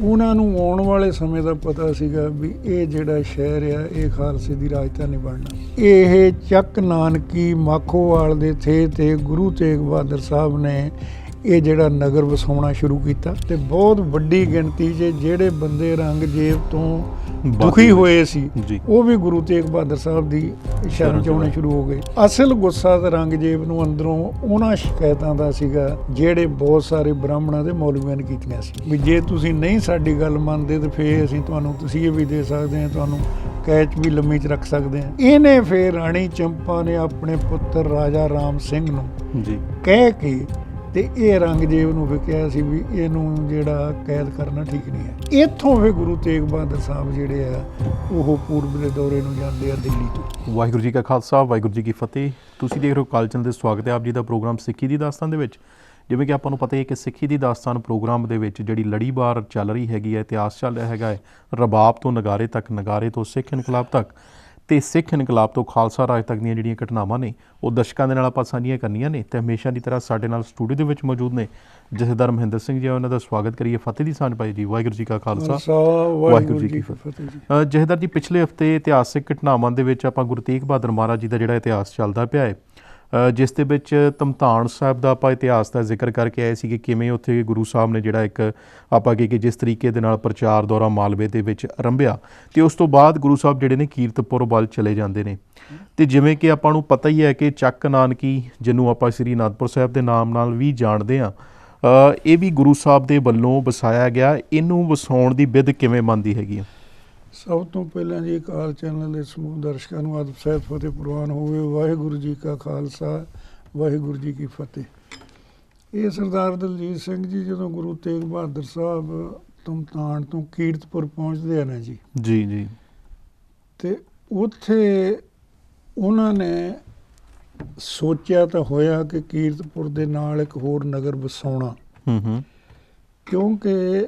ਉਹਨਾਂ ਨੂੰ ਆਉਣ ਵਾਲੇ ਸਮੇਂ ਦਾ ਪਤਾ ਸੀਗਾ ਵੀ ਇਹ ਜਿਹੜਾ ਸ਼ਹਿਰ ਆ, ਇਹ ਖਾਲਸੇ ਦੀ ਰਾਜਧਾਨੀ ਬਣਨਾ। ਇਹ ਚੱਕ ਨਾਨਕੀ ਮਾਖੋਵਾਲ ਦੇ ਥੇ ਤੇ ਗੁਰੂ ਤੇਗ ਬਹਾਦਰ ਸਾਹਿਬ ਨੇ ਇਹ ਜਿਹੜਾ ਨਗਰ ਵਸਾਉਣਾ ਸ਼ੁਰੂ ਕੀਤਾ ਤੇ ਬਹੁਤ ਵੱਡੀ ਗਿਣਤੀ 'ਚ ਜਿਹੜੇ ਬੰਦੇ ਰੰਗਜੇਬ ਤੋਂ ਦੁਖੀ ਹੋਏ ਸੀ ਉਹ ਵੀ ਗੁਰੂ ਤੇਗ ਬਹਾਦਰ ਸਾਹਿਬ ਦੀ ਸ਼ਰਨ ਚ ਆਉਣੇ ਸ਼ੁਰੂ ਹੋ ਗਏ। ਅਸਲ ਗੁੱਸਾ ਤੇ ਰੰਗਜੇਬ ਨੂੰ ਅੰਦਰੋਂ ਉਹਨਾਂ ਸ਼ਿਕਾਇਤਾਂ ਦਾ ਸੀਗਾ ਜਿਹੜੇ ਬਹੁਤ ਸਾਰੇ ਬ੍ਰਾਹਮਣਾਂ ਦੇ ਮੌਲਵੀਆਂ ਨੇ ਕੀਤੀਆਂ ਸੀ। ਵੀ ਜੇ ਤੁਸੀਂ ਨਹੀਂ ਸਾਡੀ ਗੱਲ ਮੰਨਦੇ ਤੇ ਫੇਰ ਅਸੀਂ ਤੁਹਾਨੂੰ ਤਸੀਹੇ ਵੀ ਦੇ ਸਕਦੇ ਹਾਂ ਤੁਹਾਨੂੰ ਕੈਚ ਵੀ ਲੰਮੀ ਚ ਰੱਖ ਸਕਦੇ ਹਾਂ। ਇਹਨੇ ਫੇਰ ਰਾਣੀ ਚੰਪਾ ਨੇ ਆਪਣੇ ਪੁੱਤਰ ਰਾਜਾ ਰਾਮ ਸਿੰਘ ਨੂੰ ਜੀ। ਕਹਿ ਕੇ ਤੇ ਇਹ ਰੰਗਜੇਬ ਨੂੰ ਫਿਰ ਕਿਹਾ ਸੀ ਵੀ ਇਹਨੂੰ ਜਿਹੜਾ ਕੈਦ ਕਰਨਾ ਠੀਕ ਨਹੀਂ ਹੈ। ਇੱਥੋਂ ਫਿਰ ਗੁਰੂ ਤੇਗ ਬਹਾਦਰ ਸਾਹਿਬ ਜਿਹੜੇ ਆ, ਉਹ ਪੂਰਬ ਦੇ ਦੌਰੇ ਨੂੰ ਜਾਂਦੇ ਆ ਦਿੱਲੀ ਤੋਂ। ਵਾਹਿਗੁਰੂ ਜੀ ਕਾ ਖਾਲਸਾ, ਵਾਹਿਗੁਰੂ ਜੀ ਕੀ ਫਤਿਹ। ਤੁਸੀਂ ਦੇਖ ਰਹੇ ਹੋ ਕਾਲਚੰਦ ਦੇ ਸਵਾਗਤ ਹੈ ਆਪ ਜੀ ਦਾ ਪ੍ਰੋਗਰਾਮ ਸਿੱਖੀ ਦੀ ਦਾਸਤਾਨ ਦੇ ਵਿੱਚ। ਜਿਵੇਂ ਕਿ ਆਪਾਂ ਨੂੰ ਪਤਾ ਹੈ ਕਿ ਸਿੱਖੀ ਦੀ ਦਾਸਤਾਨ ਪ੍ਰੋਗਰਾਮ ਦੇ ਵਿੱਚ ਜਿਹੜੀ ਲੜੀਵਾਰ ਚੱਲ ਰਹੀ ਹੈਗੀ ਹੈ, ਇਤਿਹਾਸ ਚੱਲ ਰਿਹਾ ਹੈਗਾ ਹੈ, ਰਬਾਬ ਤੋਂ ਨਗਾਰੇ ਤੱਕ, ਨਗਾਰੇ ਤੋਂ ਸਿੱਖ ਇਨਕਲਾਬ ਤੱਕ। ਤੇ ਸਿੱਖ ਇਨਕਲਾਬ ਤੋਂ ਖਾਲਸਾ ਰਾਜ ਤੱਕ ਦੀਆਂ ਜਿਹੜੀਆਂ ਘਟਨਾਵਾਂ ਨੇ ਉਹ ਦਰਸ਼ਕਾਂ ਦੇ ਨਾਲ ਆਪਾਂ ਸਾਂਝੀਆਂ ਕਰਨੀਆਂ ਨੇ ਤੇ ਹਮੇਸ਼ਾ ਦੀ ਤਰ੍ਹਾਂ ਸਾਡੇ ਨਾਲ ਸਟੂਡੀਓ ਦੇ ਵਿੱਚ ਮੌਜੂਦ ਨੇ ਜਥੇਦਾਰ ਮਹਿੰਦਰ ਸਿੰਘ ਜੀ ਉਹਨਾਂ ਦਾ ਸਵਾਗਤ ਕਰੀਏ ਫਤਿਹ ਦੀ ਸਾਂਝ ਪਾਈ ਜੀ ਵਾਹਿਗੁਰੂ ਜੀ ਕਾ ਖਾਲਸਾ। ਵਾਹਿਗੁਰੂ ਜੀ ਕੀ ਫਤਿਹ। ਜੀ। ਅ, ਜਹੇਦਾਰ ਜੀ ਪਿਛਲੇ ਹਫ਼ਤੇ ਇਤਿਹਾਸਿਕ ਘਟਨਾਵਾਂ ਦੇ ਵਿੱਚ ਆਪਾਂ ਗੁਰੂ ਤੇਗ ਬਹਾਦਰ ਮਹਾਰਾਜ ਜੀ ਦਾ ਜਿਹੜਾ ਇਤਿਹਾਸ ਚੱਲਦਾ ਪਿਆ ਹੈ ਜਿਸ ਦੇ ਵਿੱਚ ਤਮਤਾਨ ਸਾਹਿਬ ਦਾ ਆਪਾਂ ਇਤਿਹਾਸ ਦਾ ਜ਼ਿਕਰ ਕਰਕੇ ਆਏ ਸੀ ਕਿ ਕਿਵੇਂ ਉੱਥੇ ਗੁਰੂ ਸਾਹਿਬ ਨੇ ਜਿਹੜਾ ਇੱਕ ਆਪਾਂ ਕਹੇ ਕਿ ਜਿਸ ਤਰੀਕੇ ਦੇ ਨਾਲ ਪ੍ਰਚਾਰ ਦੌਰਾ ਮਾਲਵੇ ਦੇ ਵਿੱਚ ਆਰੰਭਿਆ ਤੇ ਉਸ ਤੋਂ ਬਾਅਦ ਗੁਰੂ ਸਾਹਿਬ ਜਿਹੜੇ ਨੇ ਕੀਰਤਪੁਰ ਵੱਲ ਚਲੇ ਜਾਂਦੇ ਨੇ। ਤੇ ਜਿਵੇਂ ਕਿ ਆਪਾਂ ਨੂੰ ਪਤਾ ਹੀ ਹੈ ਕਿ ਚੱਕ ਨਾਨਕੀ, ਜਿਹਨੂੰ ਆਪਾਂ ਸ੍ਰੀ ਅਨੰਦਪੁਰ ਸਾਹਿਬ ਦੇ ਨਾਮ ਨਾਲ ਵੀ ਜਾਣਦੇ ਹਾਂ ਇਹ ਵੀ ਗੁਰੂ ਸਾਹਿਬ ਦੇ ਵੱਲੋਂ ਵਸਾਇਆ ਗਿਆ। ਇਹਨੂੰ ਵਸਾਉਣ ਦੀ ਵਿਧ ਕਿਵੇਂ ਮੰਨਦੀ ਹੈਗੀ ਆ? ਸਭ ਤੋਂ ਪਹਿਲਾਂ ਜੀ ਕਾਲ ਚੈਨਲ ਦੇ ਸਮੂਹ ਦਰਸ਼ਕਾਂ ਨੂੰ ਆਦਬ ਸਹਿਤ ਫਤਿਹ ਪ੍ਰਵਾਨ ਹੋਵੇ ਵਾਹਿਗੁਰੂ ਜੀ ਕਾ ਖਾਲਸਾ ਵਾਹਿਗੁਰੂ ਜੀ ਕੀ ਫਤਿਹ। ਇਹ ਸਰਦਾਰ ਦਲਜੀਤ ਸਿੰਘ ਜੀ ਜਦੋਂ ਗੁਰੂ ਤੇਗ ਬਹਾਦਰ ਸਾਹਿਬ ਤੁਮਤਾਨ ਤੋਂ ਕੀਰਤਪੁਰ ਪਹੁੰਚਦੇ ਆ ਨਾ ਜੀ ਜੀ ਜੀ। ਤੇ ਉੱਥੇ ਉਹਨਾਂ ਨੇ ਸੋਚਿਆ ਤਾਂ ਹੋਇਆ ਕਿ ਕੀਰਤਪੁਰ ਦੇ ਨਾਲ ਇੱਕ ਹੋਰ ਨਗਰ ਵਸਾਉਣਾ। ਹੂੰ ਹੂੰ। ਕਿਉਂਕਿ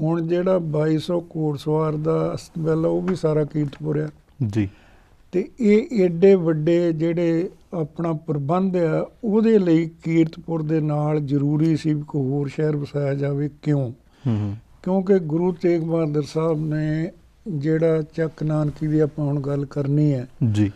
ਹੁਣ ਜਿਹੜਾ 2200 ਘੋੜਸਵਾਰ ਦਾ ਅਸਤਬਲ ਉਹ ਵੀ ਸਾਰਾ ਕੀਰਤਪੁਰ ਆ। ਜੀ। ਤੇ ਇਹ ਏਡੇ ਵੱਡੇ ਜਿਹੜੇ ਆਪਣਾ ਪ੍ਰਬੰਧ ਆ ਉਹਦੇ ਲਈ ਕੀਰਤਪੁਰ ਦੇ ਨਾਲ ਜ਼ਰੂਰੀ ਸੀ ਕੋਈ ਹੋਰ ਸ਼ਹਿਰ ਵਸਾਇਆ ਜਾਵੇ। ਕਿਉਂ? ਕਿਉਂਕਿ ਗੁਰੂ ਤੇਗ ਬਹਾਦਰ ਸਾਹਿਬ ਨੇ ਜਿਹੜਾ ਚੱਕ ਨਾਨਕੀ ਦੀ ਆਪਾਂ ਹੁਣ ਗੱਲ ਕਰਨੀ ਹੈ ਜੀ।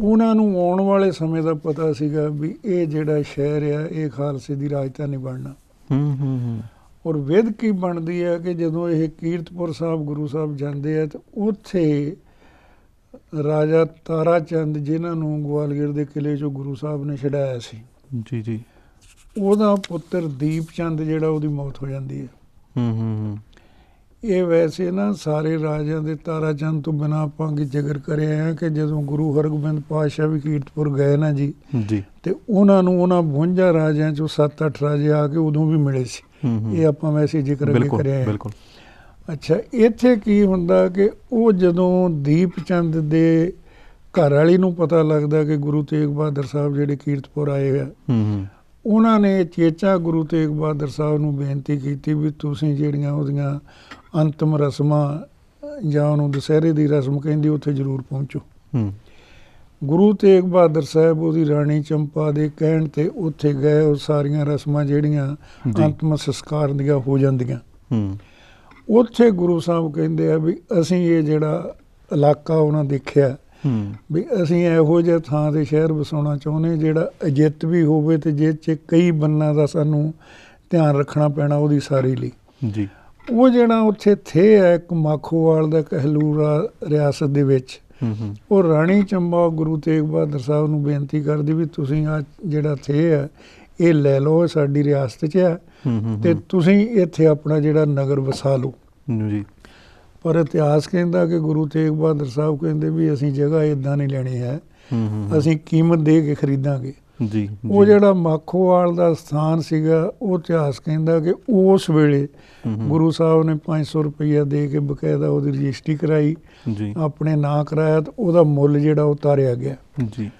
ਉਹਨਾਂ ਨੂੰ ਆਉਣ ਵਾਲੇ ਸਮੇਂ ਦਾ ਪਤਾ ਸੀਗਾ ਵੀ ਇਹ ਜਿਹੜਾ ਸ਼ਹਿਰ ਆ ਇਹ ਖਾਲਸੇ ਦੀ ਰਾਜਧਾਨੀ ਬਣਨਾ। ਹੂੰ ਹੂੰ ਹੂੰ। ਔਰ ਵਿਧ ਕੀ ਬਣਦੀ ਹੈ ਕਿ ਜਦੋਂ ਇਹ ਕੀਰਤਪੁਰ ਸਾਹਿਬ ਗੁਰੂ ਸਾਹਿਬ ਜਾਂਦੇ ਆ ਤੇ ਉੱਥੇ ਰਾਜਾ ਤਾਰਾ ਚੰਦ ਜਿਨ੍ਹਾਂ ਨੂੰ ਗਵਾਲੀਅਰ ਦੇ ਕਿਲੇ 'ਚੋਂ ਗੁਰੂ ਸਾਹਿਬ ਨੇ ਛਡਾਇਆ ਸੀ ਜੀ ਜੀ। ਉਹਦਾ ਪੁੱਤਰ ਦੀਪ ਚੰਦ ਜਿਹੜਾ ਉਹਦੀ ਮੌਤ ਹੋ ਜਾਂਦੀ ਹੈ। ਹੂੰ ਹੂੰ ਹੂੰ। ਇਹ ਵੈਸੇ ਨਾ ਸਾਰੇ ਰਾਜਿਆਂ ਦੇ ਤਾਰਾ ਚੰਦ ਤੋਂ ਬਿਨਾਂ ਆਪਾਂ ਕੀ ਜ਼ਿਕਰ ਕਰਿਆ ਹੈ ਕਿ ਜਦੋਂ ਗੁਰੂ ਹਰਗੋਬਿੰਦ ਪਾਤਸ਼ਾਹ ਵੀ ਕੀਰਤਪੁਰ ਗਏ ਨਾ ਜੀ ਜੀ। ਤੇ ਉਹਨਾਂ ਨੂੰ ਉਹਨਾਂ 52 ਰਾਜਿਆਂ ਚੋਂ 7-8 ਰਾਜੇ ਆ ਕੇ ਉਦੋਂ ਵੀ ਮਿਲੇ ਸੀ। ਇਹ ਆਪਾਂ ਵੈਸੇ ਜ਼ਿਕਰ ਅੱਗੇ ਕਰਿਆ ਹੈ। ਬਿਲਕੁਲ। ਅੱਛਾ ਇੱਥੇ ਕੀ ਹੁੰਦਾ ਕਿ ਉਹ ਜਦੋਂ ਦੀਪ ਚੰਦ ਦੇ ਘਰ ਵਾਲੀ ਨੂੰ ਪਤਾ ਲੱਗਦਾ ਕਿ ਗੁਰੂ ਤੇਗ ਬਹਾਦਰ ਸਾਹਿਬ ਜਿਹੜੇ ਕੀਰਤਪੁਰ ਆਏ ਆ ਉਹਨਾਂ ਨੇ ਚੇਚਾ ਗੁਰੂ ਤੇਗ ਬਹਾਦਰ ਸਾਹਿਬ ਨੂੰ ਬੇਨਤੀ ਕੀਤੀ ਵੀ ਤੁਸੀਂ ਜਿਹੜੀਆਂ ਉਹਦੀਆਂ ਅੰਤਮ ਰਸਮਾਂ ਜਾਂ ਉਹਨੂੰ ਦੁਸਹਿਰੇ ਦੀ ਰਸਮ ਕਹਿੰਦੀ ਉੱਥੇ ਜ਼ਰੂਰ ਪਹੁੰਚੋ। ਹੂੰ। ਗੁਰੂ ਤੇਗ ਬਹਾਦਰ ਸਾਹਿਬ ਉਹਦੀ ਰਾਣੀ ਚੰਪਾ ਦੇ ਕਹਿਣ ਤੇ ਉੱਥੇ ਗਏ ਉਹ ਸਾਰੀਆਂ ਰਸਮਾਂ ਜਿਹੜੀਆਂ ਜੀ। ਅੰਤਮ ਸੰਸਕਾਰ ਦੀਆਂ ਹੋ ਜਾਂਦੀਆਂ। ਹੂੰ। ਉੱਥੇ ਗੁਰੂ ਸਾਹਿਬ ਕਹਿੰਦੇ ਆ ਵੀ ਅਸੀਂ ਇਹ ਜਿਹੜਾ ਇਲਾਕਾ ਉਹਨਾਂ ਦੇਖਿਆ ਹੂੰ। ਵੀ ਅਸੀਂ ਇਹੋ ਜਿਹੇ ਥਾਂ ਤੇ ਸ਼ਹਿਰ ਵਸਾਉਣਾ ਚਾਹੁੰਦੇ ਜਿਹੜਾ ਅਜਿੱਤ ਵੀ ਹੋਵੇ ਤੇ ਜਿਹ 'ਚ ਕਈ ਬੰਨਾਂ ਦਾ ਸਾਨੂੰ ਧਿਆਨ ਰੱਖਣਾ ਪੈਣਾ ਉਹਦੀ ਸਾਰੀ ਲਈ। ਜੀ। ਉਹ ਜਿਹੜਾ ਉੱਥੇ ਥੇ ਹੈ ਇੱਕ ਮਾਖੋਵਾਲ ਦਾ ਕਹਿਲੂਰਾ ਰਿਆਸਤ ਦੇ ਵਿੱਚ ਉਹ ਰਾਣੀ ਚੰਬਾ ਗੁਰੂ ਤੇਗ ਬਹਾਦਰ ਸਾਹਿਬ ਨੂੰ ਬੇਨਤੀ ਕਰਦੀ ਵੀ ਤੁਸੀਂ ਆ ਜਿਹੜਾ ਥੇ ਹੈ ਇਹ ਲੈ ਲਓ ਸਾਡੀ ਰਿਆਸਤ 'ਚ ਹੈ ਹੂੰ ਤੇ ਤੁਸੀਂ ਇੱਥੇ ਆਪਣਾ ਜਿਹੜਾ ਨਗਰ ਵਸਾ ਲਓ। ਜੀ। ਪਰ ਇਤਿਹਾਸ ਕਹਿੰਦਾ ਕਿ ਗੁਰੂ ਤੇਗ ਬਹਾਦਰ ਸਾਹਿਬ ਕਹਿੰਦੇ ਵੀ ਅਸੀਂ ਜਗ੍ਹਾ ਇਦਾਂ ਨਹੀਂ ਲੈਣੀ ਹੂੰ। ਅਸੀਂ ਕੀਮਤ ਦੇ ਕੇ ਖਰੀਦਾਂਗੇ। ਜੀ ਉਹ। ਜਿਹੜਾ ਮਾਖੋਵਾਲ ਦਾ ਸਥਾਨ ਸੀਗਾ ਉਹ ਇਤਿਹਾਸ ਕਹਿੰਦਾ ਕਿ ਉਸ ਵੇਲੇ। ਗੁਰੂ ਸਾਹਿਬ ਨੇ 500 ਰੁਪਈਆ ਦੇ ਕੇ ਬਕਾਇਦਾ ਉਹਦੀ ਰਜਿਸਟਰੀ ਕਰਾਈ ਜੀ। ਆਪਣੇ ਨਾਂ ਕਰਾਇਆ ਤੇ ਉਹਦਾ ਮੁੱਲ ਜਿਹੜਾ ਉਹ ਤਾਰਿਆ ਗਿਆ। ਜੀ।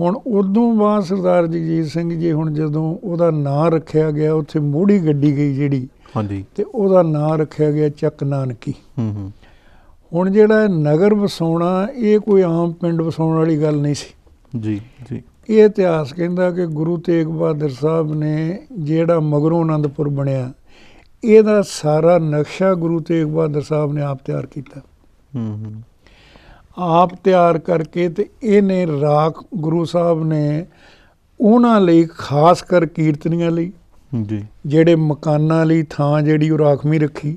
ਹੁਣ ਉਦੋਂ ਬਾਅਦ ਸਰਦਾਰ ਜਗਜੀਤ ਸਿੰਘ ਜੀ ਹੁਣ ਜਦੋਂ ਉਹਦਾ ਨਾਂ ਰੱਖਿਆ ਗਿਆ ਉੱਥੇ ਮੋੜੀ ਗੱਡੀ ਗਈ ਜਿਹੜੀ ਹਾਂਜੀ। ਤੇ ਉਹਦਾ ਨਾਂ ਰੱਖਿਆ ਗਿਆ ਚੱਕ ਨਾਨਕੀ। ਹੂੰ ਹੂੰ ਹੁਣ ਜਿਹੜਾ ਨਗਰ ਵਸਾਉਣਾ ਇਹ ਕੋਈ ਆਮ ਪਿੰਡ ਵਸਾਉਣ ਵਾਲੀ ਗੱਲ ਨਹੀਂ ਸੀ। ਜੀ ਜੀ। ਇਹ ਇਤਿਹਾਸ ਕਹਿੰਦਾ ਕਿ ਗੁਰੂ ਤੇਗ ਬਹਾਦਰ ਸਾਹਿਬ ਨੇ ਜਿਹੜਾ ਮਗਰੋਂ ਆਨੰਦਪੁਰ ਬਣਿਆ ਇਹਦਾ ਸਾਰਾ ਨਕਸ਼ਾ ਗੁਰੂ ਤੇਗ ਬਹਾਦਰ ਸਾਹਿਬ ਨੇ ਆਪ ਤਿਆਰ ਕੀਤਾ। ਹੂੰ ਹੂੰ। ਆਪ ਤਿਆਰ ਕਰਕੇ ਤੇ ਇਹਨੇ ਰਾਖ ਗੁਰੂ ਸਾਹਿਬ ਨੇ ਉਹਨਾਂ ਲਈ ਖਾਸ ਕਰ ਕੀਰਤਨੀਆਂ ਲਈ ਜੀ। ਜਿਹੜੇ ਮਕਾਨਾਂ ਲਈ ਥਾਂ ਜਿਹੜੀ ਉਹ ਰਾਖਵੀਂ ਰੱਖੀ।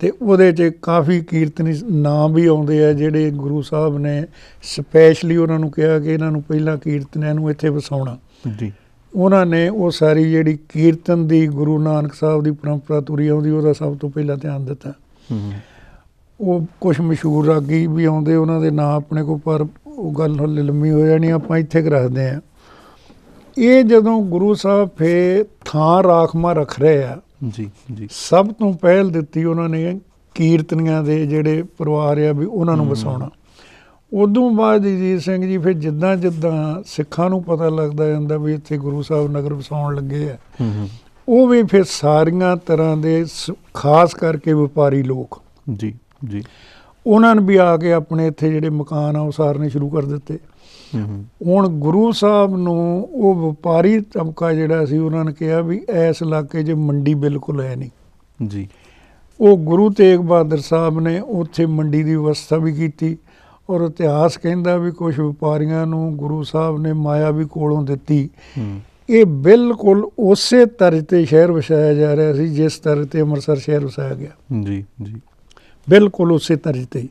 ਤੇ ਉਹਦੇ 'ਚ ਕਾਫੀ ਕੀਰਤਨੀ ਨਾਮ ਵੀ ਆਉਂਦੇ ਆ ਜਿਹੜੇ ਗੁਰੂ ਸਾਹਿਬ ਨੇ ਸਪੈਸ਼ਲੀ ਉਹਨਾਂ ਨੂੰ ਕਿਹਾ ਕਿ ਇਹਨਾਂ ਨੂੰ ਪਹਿਲਾਂ ਕੀਰਤਨੀਆਂ ਨੂੰ ਇੱਥੇ ਵਸਾਉਣਾ। ਜੀ। ਉਹਨਾਂ ਨੇ ਉਹ ਸਾਰੀ ਜਿਹੜੀ ਕੀਰਤਨ ਦੀ ਗੁਰੂ ਨਾਨਕ ਸਾਹਿਬ ਦੀ ਪਰੰਪਰਾ ਤੁਰੀ ਆਉਂਦੀ ਉਹਦਾ ਸਭ ਤੋਂ ਪਹਿਲਾਂ ਧਿਆਨ ਦਿੱਤਾ। ਉਹ ਕੁਝ ਮਸ਼ਹੂਰ ਰਾਗੀ ਵੀ ਆਉਂਦੇ ਉਹਨਾਂ ਦੇ ਨਾਂ ਆਪਣੇ ਕੋਲ ਪਰ ਉਹ ਗੱਲ ਹਲੇ ਲੰਮੀ ਹੋ ਜਾਣੀ ਆਪਾਂ ਇੱਥੇ ਕੁ ਰੱਖਦੇ ਆ ਇਹ ਜਦੋਂ ਗੁਰੂ ਸਾਹਿਬ ਫੇ ਥਾਂ ਰਾਖਮਾ ਰੱਖ ਰਹੇ ਆ ਜੀ ਜੀ। ਸਭ ਤੋਂ ਪਹਿਲ ਦਿੱਤੀ ਉਹਨਾਂ ਨੇ ਕੀਰਤਨੀਆਂ ਦੇ ਜਿਹੜੇ ਪਰਿਵਾਰ ਆ ਵੀ ਉਹਨਾਂ ਨੂੰ। ਵਸਾਉਣਾ। ਉਦੋਂ ਬਾਅਦ ਜਗਜੀਤ ਸਿੰਘ ਜੀ ਫਿਰ ਜਿੱਦਾਂ ਜਿੱਦਾਂ ਸਿੱਖਾਂ ਨੂੰ ਪਤਾ ਲੱਗਦਾ ਜਾਂਦਾ ਵੀ ਇੱਥੇ ਗੁਰੂ ਸਾਹਿਬ ਨਗਰ ਵਸਾਉਣ ਲੱਗੇ ਆ ਉਹ ਵੀ ਫਿਰ ਸਾਰੀਆਂ ਤਰ੍ਹਾਂ ਦੇ ਖਾਸ ਕਰਕੇ ਵਪਾਰੀ ਲੋਕ। ਜੀ ਜੀ। ਉਹਨਾਂ ਨੇ ਵੀ ਆ ਕੇ ਆਪਣੇ ਇੱਥੇ ਜਿਹੜੇ ਮਕਾਨ ਆ ਉਹ ਸਾਰਨੇ ਸ਼ੁਰੂ ਕਰ ਦਿੱਤੇ। ਹੁਣ ਗੁਰੂ ਸਾਹਿਬ ਨੂੰ ਉਹ ਵਪਾਰੀ ਤਬਕਾ ਜਿਹੜਾ ਸੀ ਉਹਨਾਂ ਨੇ ਕਿਹਾ ਵੀ ਇਸ ਇਲਾਕੇ 'ਚ ਮੰਡੀ ਬਿਲਕੁਲ ਹੈ ਨਹੀਂ। ਜੀ। ਉਹ ਗੁਰੂ ਤੇਗ ਬਹਾਦਰ ਸਾਹਿਬ ਨੇ ਉੱਥੇ ਮੰਡੀ ਦੀ ਵਿਵਸਥਾ ਵੀ ਕੀਤੀ ਔਰ ਇਤਿਹਾਸ ਕਹਿੰਦਾ ਵੀ ਕੁਝ ਵਪਾਰੀਆਂ ਨੂੰ ਗੁਰੂ ਸਾਹਿਬ ਨੇ ਮਾਇਆ ਵੀ ਕੋਲੋਂ ਦਿੱਤੀ। ਇਹ ਬਿਲਕੁਲ ਉਸੇ ਤਰ੍ਹਾਂ ਤੇ ਸ਼ਹਿਰ ਵਸਾਇਆ ਜਾ ਰਿਹਾ ਸੀ ਜਿਸ ਤਰ੍ਹਾਂ ਤੇ ਅੰਮ੍ਰਿਤਸਰ ਸ਼ਹਿਰ ਵਸਾਇਆ ਗਿਆ। ਜੀ ਜੀ। ਬਿਲਕੁਲ ਉਸੇ ਤਰ੍ਹਾਂ ਤੇ।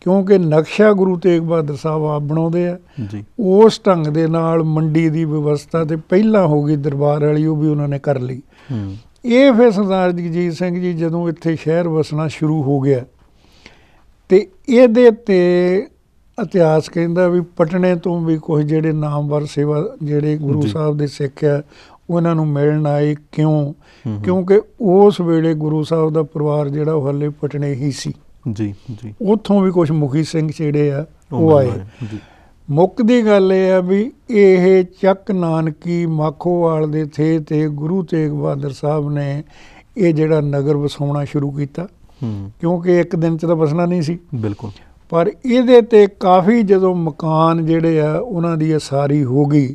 ਕਿਉਂਕਿ ਨਕਸ਼ਾ ਗੁਰੂ ਤੇਗ ਬਹਾਦਰ ਸਾਹਿਬ ਆਪ ਬਣਾਉਂਦੇ ਆ। ਉਸ ਢੰਗ ਦੇ ਨਾਲ ਮੰਡੀ ਦੀ ਵਿਵਸਥਾ ਤੇ ਪਹਿਲਾਂ ਹੋ ਗਈ ਦਰਬਾਰ ਵਾਲੀ ਉਹ ਵੀ ਉਹਨਾਂ ਨੇ ਕਰ ਲਈ। ਹੂੰ। ਇਹ ਫਿਰ ਸਰਦਾਰ ਜਗਜੀਤ ਸਿੰਘ ਜੀ ਜਦੋਂ ਇੱਥੇ ਸ਼ਹਿਰ ਵਸਣਾ ਸ਼ੁਰੂ ਹੋ ਗਿਆ ਤੇ ਇਹਦੇ ਤੇ ਇਤਿਹਾਸ ਕਹਿੰਦਾ ਵੀ ਪਟਨੇ ਤੋਂ ਵੀ ਕੁਝ ਜਿਹੜੇ ਨਾਮਵਰ ਸੇਵਾ ਜਿਹੜੇ ਗੁਰੂ। ਸਾਹਿਬ ਦੇ ਸਿੱਖ ਆ ਉਹਨਾਂ ਨੂੰ ਮਿਲਣ ਆਏ ਕਿਉਂ। ਕਿਉਂਕਿ ਉਸ ਵੇਲੇ ਗੁਰੂ ਸਾਹਿਬ ਦਾ ਪਰਿਵਾਰ ਜਿਹੜਾ ਉਹ ਹੱਲੇ ਪਟਨੇ ਹੀ ਸੀ। ਜੀ ਜੀ। ਉੱਥੋਂ ਵੀ ਕੁਝ ਮੁਖੀ ਸਿੰਘ ਜਿਹੜੇ ਆ ਉਹ ਆਏ ਜੀ। ਮੁੱਖ ਦੀ ਗੱਲ ਇਹ ਆ ਵੀ ਇਹ ਚੱਕ ਨਾਨਕੀ ਮਾਖੋਵਾਲ ਦੇ ਥੇ ਤੇ ਗੁਰੂ ਤੇਗ ਬਹਾਦਰ ਸਾਹਿਬ ਨੇ ਇਹ ਜਿਹੜਾ ਨਗਰ ਵਸਾਉਣਾ ਸ਼ੁਰੂ ਕੀਤਾ। ਹੂੰ। ਕਿਉਂਕਿ ਇੱਕ ਦਿਨ ਚ ਤਾਂ ਵਸਣਾ ਨਹੀਂ ਸੀ। ਬਿਲਕੁਲ। ਪਰ ਇਹਦੇ ਤੇ ਕਾਫੀ ਜਦੋਂ ਮਕਾਨ ਜਿਹੜੇ ਆ ਉਹਨਾਂ ਦੀ ਅਸਾਰੀ ਹੋ ਗਈ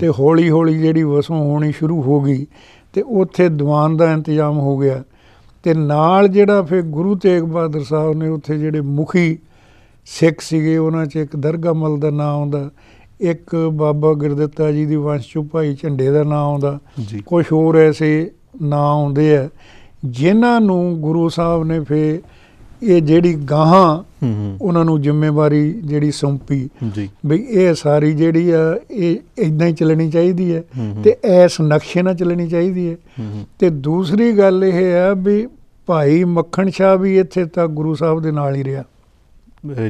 ਤੇ ਹੌਲੀ ਹੌਲੀ ਜਿਹੜੀ ਵਸੋਂ ਹੋਣੀ ਸ਼ੁਰੂ ਹੋ ਗਈ ਤੇ ਉੱਥੇ ਦੀਵਾਨ ਦਾ ਇੰਤਜ਼ਾਮ ਹੋ ਗਿਆ ਤੇ ਨਾਲ ਜਿਹੜਾ ਫਿਰ ਗੁਰੂ ਤੇਗ ਬਹਾਦਰ ਸਾਹਿਬ ਨੇ ਉੱਥੇ ਜਿਹੜੇ ਮੁਖੀ ਸਿੱਖ ਸੀਗੇ ਉਹਨਾਂ 'ਚ ਇੱਕ ਦਰਗਾਮਲ ਦਾ ਨਾਮ ਆਉਂਦਾ ਇੱਕ ਬਾਬਾ ਗੁਰਦਿੱਤਾ ਜੀ ਦੀ ਵੰਸ਼ ਚੋਂ ਭਾਈ ਝੰਡੇ ਦਾ ਨਾਮ ਆਉਂਦਾ ਕੁਝ ਹੋਰ ਐਸੇ ਨਾਂ ਆਉਂਦੇ ਆ ਜਿਨ੍ਹਾਂ ਨੂੰ ਗੁਰੂ ਸਾਹਿਬ ਨੇ ਫਿਰ ਇਹ ਜਿਹੜੀ ਗਾਹਾਂ ਉਹਨਾਂ ਨੂੰ ਜ਼ਿੰਮੇਵਾਰੀ ਜਿਹੜੀ ਸੌਂਪੀ ਜੀ। ਵੀ ਇਹ ਸਾਰੀ ਜਿਹੜੀ ਆ ਇਹ ਇਦਾਂ ਹੀ ਚੱਲਣੀ ਚਾਹੀਦੀ ਹੈ। ਤੇ ਐਸ ਨਕਸ਼ੇ ਨਾਲ ਚੱਲਣੀ ਚਾਹੀਦੀ ਹੈ। ਤੇ ਦੂਸਰੀ ਗੱਲ ਇਹ ਹੈ ਵੀ ਭਾਈ ਮੱਖਣ ਸ਼ਾਹ ਵੀ ਇੱਥੇ ਤੱਕ ਗੁਰੂ ਸਾਹਿਬ ਦੇ ਨਾਲ ਹੀ ਰਿਹਾ।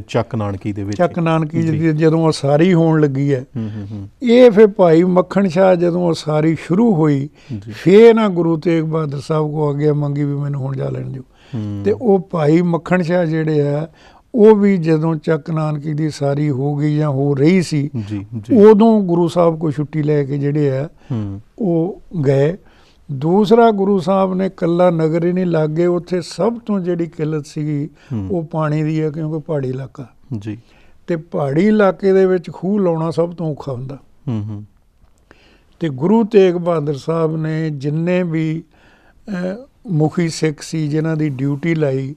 ਚੱਕ ਨਾਨਕੀ ਦੇ ਵਿੱਚ। ਚੱਕ ਨਾਨਕੀ ਜਦੋਂ ਉਸਾਰੀ ਹੋਣ ਲੱਗੀ ਹੈ। ਇਹ ਫਿਰ ਭਾਈ ਮੱਖਣ ਸ਼ਾਹ ਜਦੋਂ ਉਸਾਰੀ ਸ਼ੁਰੂ ਹੋਈ ਜੀ। ਫੇਰ ਨਾ ਗੁਰੂ ਤੇਗ ਬਹਾਦਰ ਸਾਹਿਬ ਕੋ ਅੱਗੇ ਮੰਗੀ ਵੀ ਮੈਨੂੰ ਹੁਣ ਜਾ ਲੈਣ ਦਿਓ। ਤੇ ਉਹ ਭਾਈ ਮੱਖਣ ਸ਼ਾਹ ਜਿਹੜੇ ਆ ਉਹ ਵੀ ਜਦੋਂ ਚੱਕ ਨਾਨਕੀ ਦੀ ਸਾਰੀ ਹੋ ਗਈ ਜਾਂ ਹੋ ਰਹੀ ਸੀ ਉਦੋਂ ਗੁਰੂ ਸਾਹਿਬ ਕੋ ਛੁੱਟੀ ਲੈ ਕੇ ਜਿਹੜੇ ਆ ਉਹ ਗਏ। ਦੂਸਰਾ ਗੁਰੂ ਸਾਹਿਬ ਨੇ ਕੱਲਾ ਨਗਰ ਹੀ ਨਹੀਂ ਲਾਗੇ ਉੱਥੇ ਸਭ ਤੋਂ ਜਿਹੜੀ ਕਿੱਲਤ ਸੀਗੀ। ਉਹ ਪਾਣੀ ਦੀ ਹੈ ਕਿਉਂਕਿ ਪਹਾੜੀ ਇਲਾਕਾ। ਜੀ। ਤੇ ਪਹਾੜੀ ਇਲਾਕੇ ਦੇ ਵਿੱਚ ਖੂਹ ਲਾਉਣਾ ਸਭ ਤੋਂ ਔਖਾ ਹੁੰਦਾ। ਹੂੰ ਹੂੰ। ਤੇ ਗੁਰੂ ਤੇਗ ਬਹਾਦਰ ਸਾਹਿਬ ਨੇ ਜਿੰਨੇ ਵੀ ਮੁਖੀ ਸਿੱਖ ਸੀ ਜਿਨ੍ਹਾਂ ਦੀ ਡਿਊਟੀ ਲਾਈ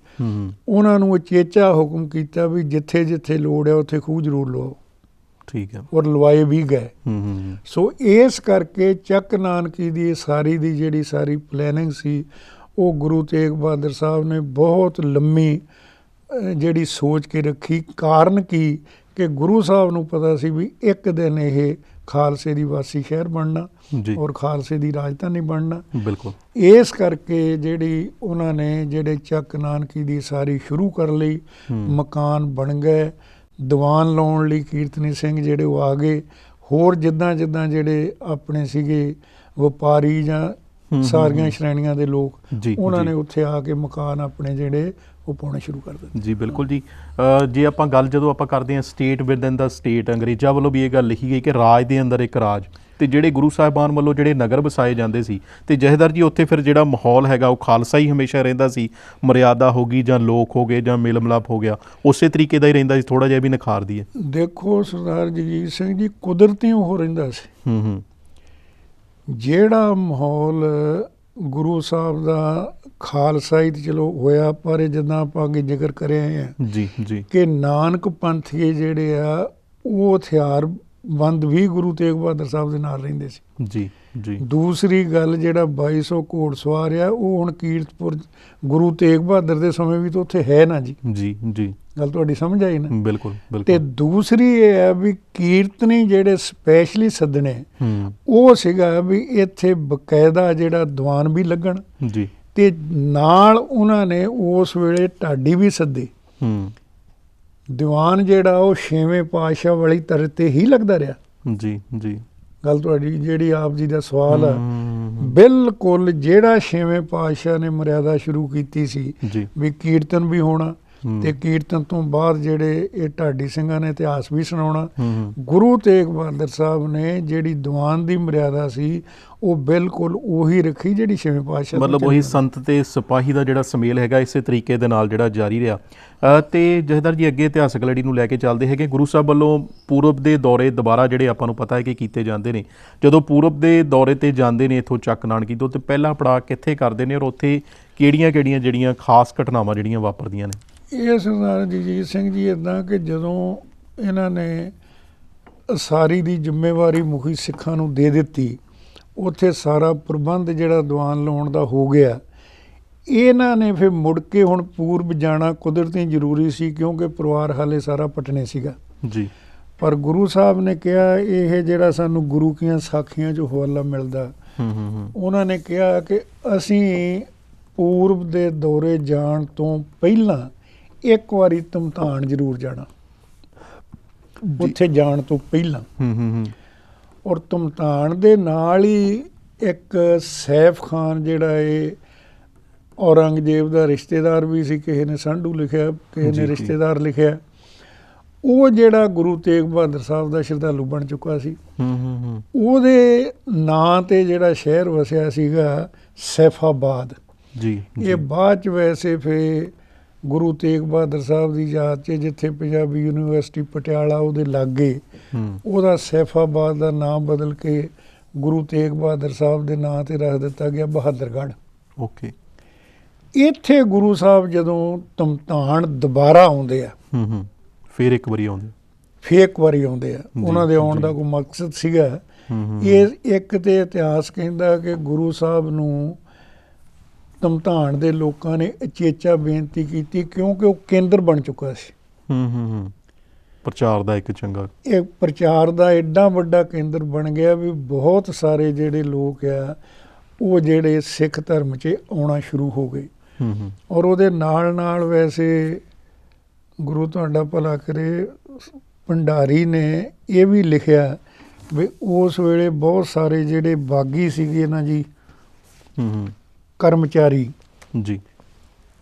ਉਹਨਾਂ ਨੂੰ ਉਚੇਚਾ ਹੁਕਮ ਕੀਤਾ ਵੀ ਜਿੱਥੇ ਜਿੱਥੇ ਲੋੜ ਹੈ ਉੱਥੇ ਖੂਹ ਜ਼ਰੂਰ ਲਵਾਓ। ਠੀਕ ਹੈ। ਔਰ ਲਵਾਏ ਵੀ ਗਏ। ਹੂੰ ਹੂੰ ਸੋ ਇਸ ਕਰਕੇ ਚੱਕ ਨਾਨਕੀ ਦੀ ਇਹ ਸਾਰੀ ਦੀ ਜਿਹੜੀ ਸਾਰੀ ਪਲੈਨਿੰਗ ਸੀ ਉਹ ਗੁਰੂ ਤੇਗ ਬਹਾਦਰ ਸਾਹਿਬ ਨੇ ਬਹੁਤ ਲੰਮੀ ਜਿਹੜੀ ਸੋਚ ਕੇ ਰੱਖੀ। ਕਾਰਨ ਕੀ? ਕਿ ਗੁਰੂ ਸਾਹਿਬ ਨੂੰ ਪਤਾ ਸੀ ਵੀ ਇੱਕ ਦਿਨ ਇਹ ਖਾਲਸੇ ਦੀ ਵਾਸੀ ਸ਼ਹਿਰ ਬਣਨਾ ਔਰ ਖਾਲਸੇ ਦੀ ਰਾਜਧਾਨੀ ਬਣਨਾ ਬਿਲਕੁਲ ਇਸ ਕਰਕੇ ਜਿਹੜੀ ਉਹਨਾਂ ਨੇ ਜਿਹੜੇ ਚੱਕ ਨਾਨਕੀ ਦੀ ਸਾਰੀ ਸ਼ੁਰੂ ਕਰ ਲਈ। ਮਕਾਨ ਬਣ ਗਏ ਦੀਵਾਨ ਲਾਉਣ ਲਈ ਕੀਰਤਨੀ ਸਿੰਘ ਜਿਹੜੇ ਉਹ ਆ ਗਏ ਹੋਰ ਜਿੱਦਾਂ ਜਿੱਦਾਂ ਜਿਹੜੇ ਆਪਣੇ ਸੀਗੇ ਵਪਾਰੀ ਜਾਂ ਸਾਰੀਆਂ। ਸ਼੍ਰੇਣੀਆਂ ਦੇ ਲੋਕ ਉਹਨਾਂ। ਨੇ ਉੱਥੇ ਆ ਕੇ ਮਕਾਨ ਆਪਣੇ ਜਿਹੜੇ ਉਹ ਪਾਉਣੇ ਸ਼ੁਰੂ ਕਰ ਦਿੱਤੇ ਜੀ ਬਿਲਕੁਲ ਜੀ। ਜੇ ਆਪਾਂ ਗੱਲ ਜਦੋਂ ਆਪਾਂ ਕਰਦੇ ਹਾਂ ਸਟੇਟ ਵਿਦਨ ਦਾ ਸਟੇਟ ਅੰਗਰੇਜ਼ਾਂ ਵੱਲੋਂ ਵੀ ਇਹ ਗੱਲ ਲਿਖੀ ਗਈ ਕਿ ਰਾਜ ਦੇ ਅੰਦਰ ਇੱਕ ਰਾਜ ਤੇ ਜਿਹੜੇ ਗੁਰੂ ਸਾਹਿਬਾਨ ਵੱਲੋਂ ਜਿਹੜੇ ਨਗਰ ਵਸਾਏ ਜਾਂਦੇ ਸੀ ਤੇ ਜਹੇਦਾਰ ਜੀ ਉੱਥੇ ਫਿਰ ਜਿਹੜਾ ਮਾਹੌਲ ਹੈਗਾ ਉਹ ਖਾਲਸਾ ਹੀ ਹਮੇਸ਼ਾ ਰਹਿੰਦਾ ਸੀ। ਮਰਿਆਦਾ ਹੋ ਗਈ ਜਾਂ ਲੋਕ ਹੋ ਗਏ ਜਾਂ ਮੇਲ ਮਿਲਾਪ ਹੋ ਗਿਆ ਉਸੇ ਤਰੀਕੇ ਦਾ ਹੀ ਰਹਿੰਦਾ ਸੀ ਥੋੜਾ ਜਿਹਾ ਵੀ ਨਿਖਾਰ ਦਈਏ। ਦੇਖੋ ਸਰਦਾਰ ਜਗਜੀਤ ਸਿੰਘ ਜੀ ਕੁਦਰਤੀ ਉਹ ਰਹਿੰਦਾ ਸੀ। ਹੂੰ ਹੂੰ। ਜਿਹੜਾ ਮਾਹੌਲ ਗੁਰੂ ਸਾਹਿਬ ਦਾ ਖਾਲਸਾਈ ਤੇ ਚਲੋ ਹੋਇਆ ਪਰ ਇਹ ਜਿੱਦਾਂ ਆਪਾਂ ਅੱਗੇ ਜ਼ਿਕਰ ਕਰਿਆ ਆ ਜੀ ਜੀ। ਕਿ ਨਾਨਕ ਪੰਥੀਏ ਜਿਹੜੇ ਆ ਉਹ ਹਥਿਆਰਬੰਦ ਵੀ ਗੁਰੂ ਤੇਗ ਬਹਾਦਰ ਸਾਹਿਬ ਦੇ ਨਾਲ ਰਹਿੰਦੇ ਸੀ। ਜੀ ਜੀ। ਦੂਸਰੀ ਗੱਲ ਜਿਹੜਾ 2200 ਘੋੜਸਵਾਰ ਆ ਉਹ ਹੁਣ ਕੀਰਤਪੁਰ ਗੁਰੂ ਤੇਗ ਬਹਾਦਰ ਦੇ ਸਮੇਂ ਵੀ ਤਾਂ ਉੱਥੇ ਹੈ ਨਾ ਜੀ। ਜੀ ਜੀ। ਗੱਲ ਤੁਹਾਡੀ ਸਮਝ ਆਈ ਨਾ? ਬਿਲਕੁਲ ਤੇ ਬਿਲਕੁਲ ਦੂਸਰੀ ਇਹ ਹੈ ਵੀ ਕੀਰਤਨੀ ਜਿਹੜੇ ਸਪੈਸ਼ਲੀ ਸੱਦਣੇ ਹੂੰ। ਉਹ ਸੀਗਾ ਵੀ ਇੱਥੇ ਬਕਾਇਦਾ ਜਿਹੜਾ ਦੀਵਾਨ ਵੀ ਲੱਗਣ। ਜੀ। ਤੇ ਨਾਲ ਉਹਨਾਂ ਨੇ ਉਸ ਵੇਲੇ ਢਾਡੀ ਵੀ ਸੱਦੇ। ਹੂੰ। ਦੀਵਾਨ ਜਿਹੜਾ ਉਹ ਛੇਵੇਂ ਪਾਤਸ਼ਾਹ ਵਾਲੀ ਤਰ੍ਹਾਂ ਤੇ ਹੀ ਲੱਗਦਾ ਰਿਹਾ। ਜੀ ਜੀ। ਗੱਲ ਤੁਹਾਡੀ ਜਿਹੜੀ ਆਪ ਜੀ ਦਾ ਸਵਾਲ ਆ। ਹੂੰ, ਬਿਲਕੁਲ ਜਿਹੜਾ ਛੇਵੇਂ ਪਾਤਸ਼ਾਹ ਨੇ ਮਰਿਆਦਾ ਸ਼ੁਰੂ ਕੀਤੀ ਸੀ ਵੀ ਕੀਰਤਨ ਵੀ ਹੋਣਾ ਤੇ ਕੀਰਤਨ ਤੋਂ ਬਾਅਦ ਜਿਹੜੇ ਇਹ ਢਾਡੀ ਸਿੰਘਾਂ ਨੇ ਇਤਿਹਾਸ ਵੀ ਸੁਣਾਉਣਾ। ਗੁਰੂ ਤੇਗ ਬਹਾਦਰ ਸਾਹਿਬ ਨੇ ਜਿਹੜੀ ਦੀਵਾਨ ਦੀ ਮਰਿਆਦਾ ਸੀ ਉਹ ਬਿਲਕੁਲ ਉਹੀ ਰੱਖੀ ਜਿਹੜੀ ਛੇਵੇਂ ਪਾਤਸ਼ਾਹ ਮਤਲਬ ਉਹੀ। ਸੰਤ ਤੇ ਸਿਪਾਹੀ ਦਾ ਜਿਹੜਾ ਸਮੇਲ ਹੈਗਾ ਇਸੇ ਤਰੀਕੇ ਦੇ ਨਾਲ ਜਿਹੜਾ ਜਾਰੀ ਰਿਹਾ। ਤੇ ਜਹਦਰ ਜੀ ਅੱਗੇ ਇਤਿਹਾਸਕ ਲੜੀ ਨੂੰ ਲੈ ਕੇ ਚੱਲਦੇ ਹੈਗੇ। ਗੁਰੂ ਸਾਹਿਬ ਵੱਲੋਂ ਪੂਰਬ ਦੇ ਦੌਰੇ ਦੁਬਾਰਾ ਜਿਹੜੇ ਆਪਾਂ ਨੂੰ ਪਤਾ ਹੈ ਕਿ ਕੀਤੇ ਜਾਂਦੇ ਨੇ। ਜਦੋਂ ਪੂਰਬ ਦੇ ਦੌਰੇ ਤੇ ਜਾਂਦੇ ਨੇ ਇਥੋਂ ਚੱਕ ਨਾਨਕੀ ਤੋਂ ਤੇ ਪਹਿਲਾ ਪੜਾਅ ਕਿੱਥੇ ਕਰਦੇ ਨੇ ਔਰ ਉੱਥੇ ਕਿਹੜੀਆਂ-ਕਿਹੜੀਆਂ ਜਿਹੜੀਆਂ ਖਾਸ ਘਟਨਾਵਾਂ ਜਿਹੜੀਆਂ ਵਾਪਰਦੀਆਂ ਨੇ? ਇਹ ਸਰਦਾਰ ਜਗਜੀਤ ਸਿੰਘ ਜੀ ਇਦਾਂ ਕਿ ਜਦੋਂ ਇਹਨਾਂ ਨੇ ਸਾਰੀ ਦੀ ਜ਼ਿੰਮੇਵਾਰੀ ਮੁਖੀ ਸਿੱਖਾਂ ਨੂੰ ਦੇ ਦਿੱਤੀ ਉੱਥੇ ਸਾਰਾ ਪ੍ਰਬੰਧ ਜਿਹੜਾ ਦੀਵਾਨ ਲਾਉਣ ਦਾ ਹੋ ਗਿਆ। ਇਹਨਾਂ ਨੇ ਫਿਰ ਮੁੜ ਕੇ ਹੁਣ ਪੂਰਬ ਜਾਣਾ ਕੁਦਰਤੀ ਜ਼ਰੂਰੀ ਸੀ ਕਿਉਂਕਿ ਪਰਿਵਾਰ ਹਾਲੇ ਸਾਰਾ ਪਟਨੇ ਸੀਗਾ। ਜੀ। ਪਰ ਗੁਰੂ ਸਾਹਿਬ ਨੇ ਕਿਹਾ ਇਹ ਜਿਹੜਾ ਸਾਨੂੰ ਗੁਰੂ ਕੀਆਂ ਸਾਖੀਆਂ 'ਚ ਹਵਾਲਾ ਮਿਲਦਾ। ਹੂੰ ਹੂੰ ਹੂੰ। ਉਹਨਾਂ ਨੇ ਕਿਹਾ ਕਿ ਅਸੀਂ ਪੂਰਬ ਦੇ ਦੌਰੇ ਜਾਣ ਤੋਂ ਪਹਿਲਾਂ ਇੱਕ ਵਾਰੀ ਤਮਤਾਨ ਜ਼ਰੂਰ ਜਾਣਾ। ਉੱਥੇ ਜਾਣ ਤੋਂ ਪਹਿਲਾਂ। ਹੂੰ ਹੂੰ ਹੂੰ। ਔਰ ਤਮਤਾਨ ਦੇ ਨਾਲ ਹੀ ਇੱਕ ਸੈਫ ਖਾਨ ਜਿਹੜਾ ਇਹ ਔਰੰਗਜ਼ੇਬ ਦਾ ਰਿਸ਼ਤੇਦਾਰ ਵੀ ਸੀ ਕਿਸੇ ਨੇ ਸੰਧੂ ਲਿਖਿਆ ਕਿਸੇ ਨੇ। ਰਿਸ਼ਤੇਦਾਰ ਲਿਖਿਆ। ਉਹ ਜਿਹੜਾ ਗੁਰੂ ਤੇਗ ਬਹਾਦਰ ਸਾਹਿਬ ਦਾ ਸ਼ਰਧਾਲੂ ਬਣ ਚੁੱਕਾ ਸੀ। ਹੂੰ ਹੂੰ ਹੂੰ। ਉਹਦੇ ਨਾਂ ਤੇ ਜਿਹੜਾ ਸ਼ਹਿਰ ਵਸਿਆ ਸੀਗਾ ਸੈਫਾਬਾਦ। ਜੀ ਜੀ। ਇਹ ਬਾਅਦ ਚ ਵੈਸੇ ਫੇ ਗੁਰੂ ਤੇਗ ਬਹਾਦਰ ਸਾਹਿਬ ਦੀ ਯਾਦ 'ਚ ਜਿੱਥੇ ਪੰਜਾਬੀ ਯੂਨੀਵਰਸਿਟੀ ਪਟਿਆਲਾ ਉਹਦੇ ਲਾਗੇ ਉਹਦਾ ਸੈਫਾਬਾਦ ਦਾ ਨਾਮ ਬਦਲ ਕੇ ਗੁਰੂ ਤੇਗ ਬਹਾਦਰ ਸਾਹਿਬ ਦੇ ਨਾਂ ਤੇ ਰੱਖ ਦਿੱਤਾ ਗਿਆ ਬਹਾਦਰਗੜ੍ਹ। ਓਕੇ। ਇੱਥੇ ਗੁਰੂ ਸਾਹਿਬ ਜਦੋਂ ਤਮਤਾਨ ਦੁਬਾਰਾ ਆਉਂਦੇ ਆ ਹੂੰ ਹੂੰ। ਫਿਰ ਇੱਕ ਵਾਰੀ ਆਉਂਦੇ ਫੇਰ ਇੱਕ ਵਾਰੀ ਆਉਂਦੇ ਆ। ਉਹਨਾਂ ਦੇ ਆਉਣ। ਦਾ ਕੋਈ ਮਕਸਦ ਸੀਗਾ। ਇਹ ਇੱਕ ਤੇ ਇਤਿਹਾਸ ਕਹਿੰਦਾ ਕਿ ਗੁਰੂ ਸਾਹਿਬ ਨੂੰ ਤਮਤਾਨ ਦੇ ਲੋਕਾਂ ਨੇ ਅਚੇਚਾ ਬੇਨਤੀ ਕੀਤੀ ਕਿਉਂਕਿ ਉਹ ਕੇਂਦਰ ਬਣ ਚੁੱਕਾ ਸੀ। ਹੂੰ ਹੂੰ ਹੂੰ। ਪ੍ਰਚਾਰ ਦਾ ਇੱਕ ਚੰਗਾ ਇਹ ਪ੍ਰਚਾਰ ਦਾ ਐਡਾ ਵੱਡਾ ਕੇਂਦਰ ਬਣ ਗਿਆ ਵੀ ਬਹੁਤ ਸਾਰੇ ਜਿਹੜੇ ਲੋਕ ਆ ਉਹ ਜਿਹੜੇ ਸਿੱਖ ਧਰਮ 'ਚ ਆਉਣਾ ਸ਼ੁਰੂ ਹੋ ਗਏ। ਹੂੰ ਹੂੰ। ਔਰ ਉਹਦੇ ਨਾਲ ਨਾਲ ਵੈਸੇ ਗੁਰੂ ਤੁਹਾਡਾ ਭਲਾ ਕਰੇ ਭੰਡਾਰੀ ਨੇ ਇਹ ਵੀ ਲਿਖਿਆ ਵੀ ਉਸ ਵੇਲੇ ਬਹੁਤ ਸਾਰੇ ਜਿਹੜੇ ਬਾਗੀ ਸੀਗੇ ਨਾ ਜੀ ਹੂੰ ਹੂੰ। ਕਰਮਚਾਰੀ ਜੀ।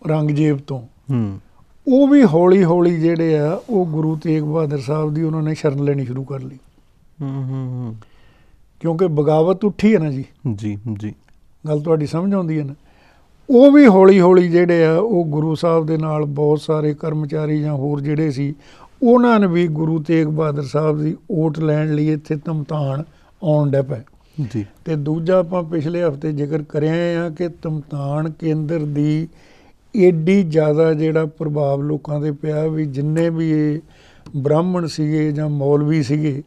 ਰੰਗਜੇਬ ਤੋਂ। ਹੂੰ। ਉਹ ਵੀ ਹੌਲੀ ਹੌਲੀ ਜਿਹੜੇ ਆ ਉਹ ਗੁਰੂ ਤੇਗ ਬਹਾਦਰ ਸਾਹਿਬ ਦੀ ਉਹਨਾਂ ਨੇ ਸ਼ਰਨ ਲੈਣੀ ਸ਼ੁਰੂ ਕਰ ਲਈ। ਹੂੰ ਹੂੰ ਕਿਉਂਕਿ ਬਗਾਵਤ ਉੱਠੀ ਹੈ ਨਾ ਜੀ। ਜੀ ਜੀ। ਗੱਲ ਤੁਹਾਡੀ ਸਮਝ ਆਉਂਦੀ ਹੈ ਨਾ? ਉਹ ਵੀ ਹੌਲੀ ਹੌਲੀ ਜਿਹੜੇ ਆ ਉਹ ਗੁਰੂ ਸਾਹਿਬ ਦੇ ਨਾਲ ਬਹੁਤ ਸਾਰੇ ਕਰਮਚਾਰੀ ਜਾਂ ਹੋਰ ਜਿਹੜੇ ਸੀ ਉਹਨਾਂ ਨੇ ਵੀ ਗੁਰੂ ਤੇਗ ਬਹਾਦਰ ਸਾਹਿਬ ਦੀ ਓਟ ਲੈਣ ਲਈ ਇੱਥੇ ਤਮਤਾਨ ਆਉਣ ਡੇ ਪਏ। ਜੀ। ਤੇ ਦੂਜਾ ਆਪਾਂ ਪਿਛਲੇ ਹਫ਼ਤੇ ਜ਼ਿਕਰ ਕਰਿਆ ਆ ਕਿ ਤਮਤਾਨ ਕੇਂਦਰ ਦੀ ਏਡੀ ਜ਼ਿਆਦਾ ਜਿਹੜਾ ਪ੍ਰਭਾਵ ਲੋਕਾਂ ਦੇ ਪਿਆ ਵੀ ਜਿੰਨੇ ਵੀ ਇਹ ਬ੍ਰਾਹਮਣ ਸੀਗੇ ਜਾਂ ਮੌਲਵੀ ਸੀਗੇ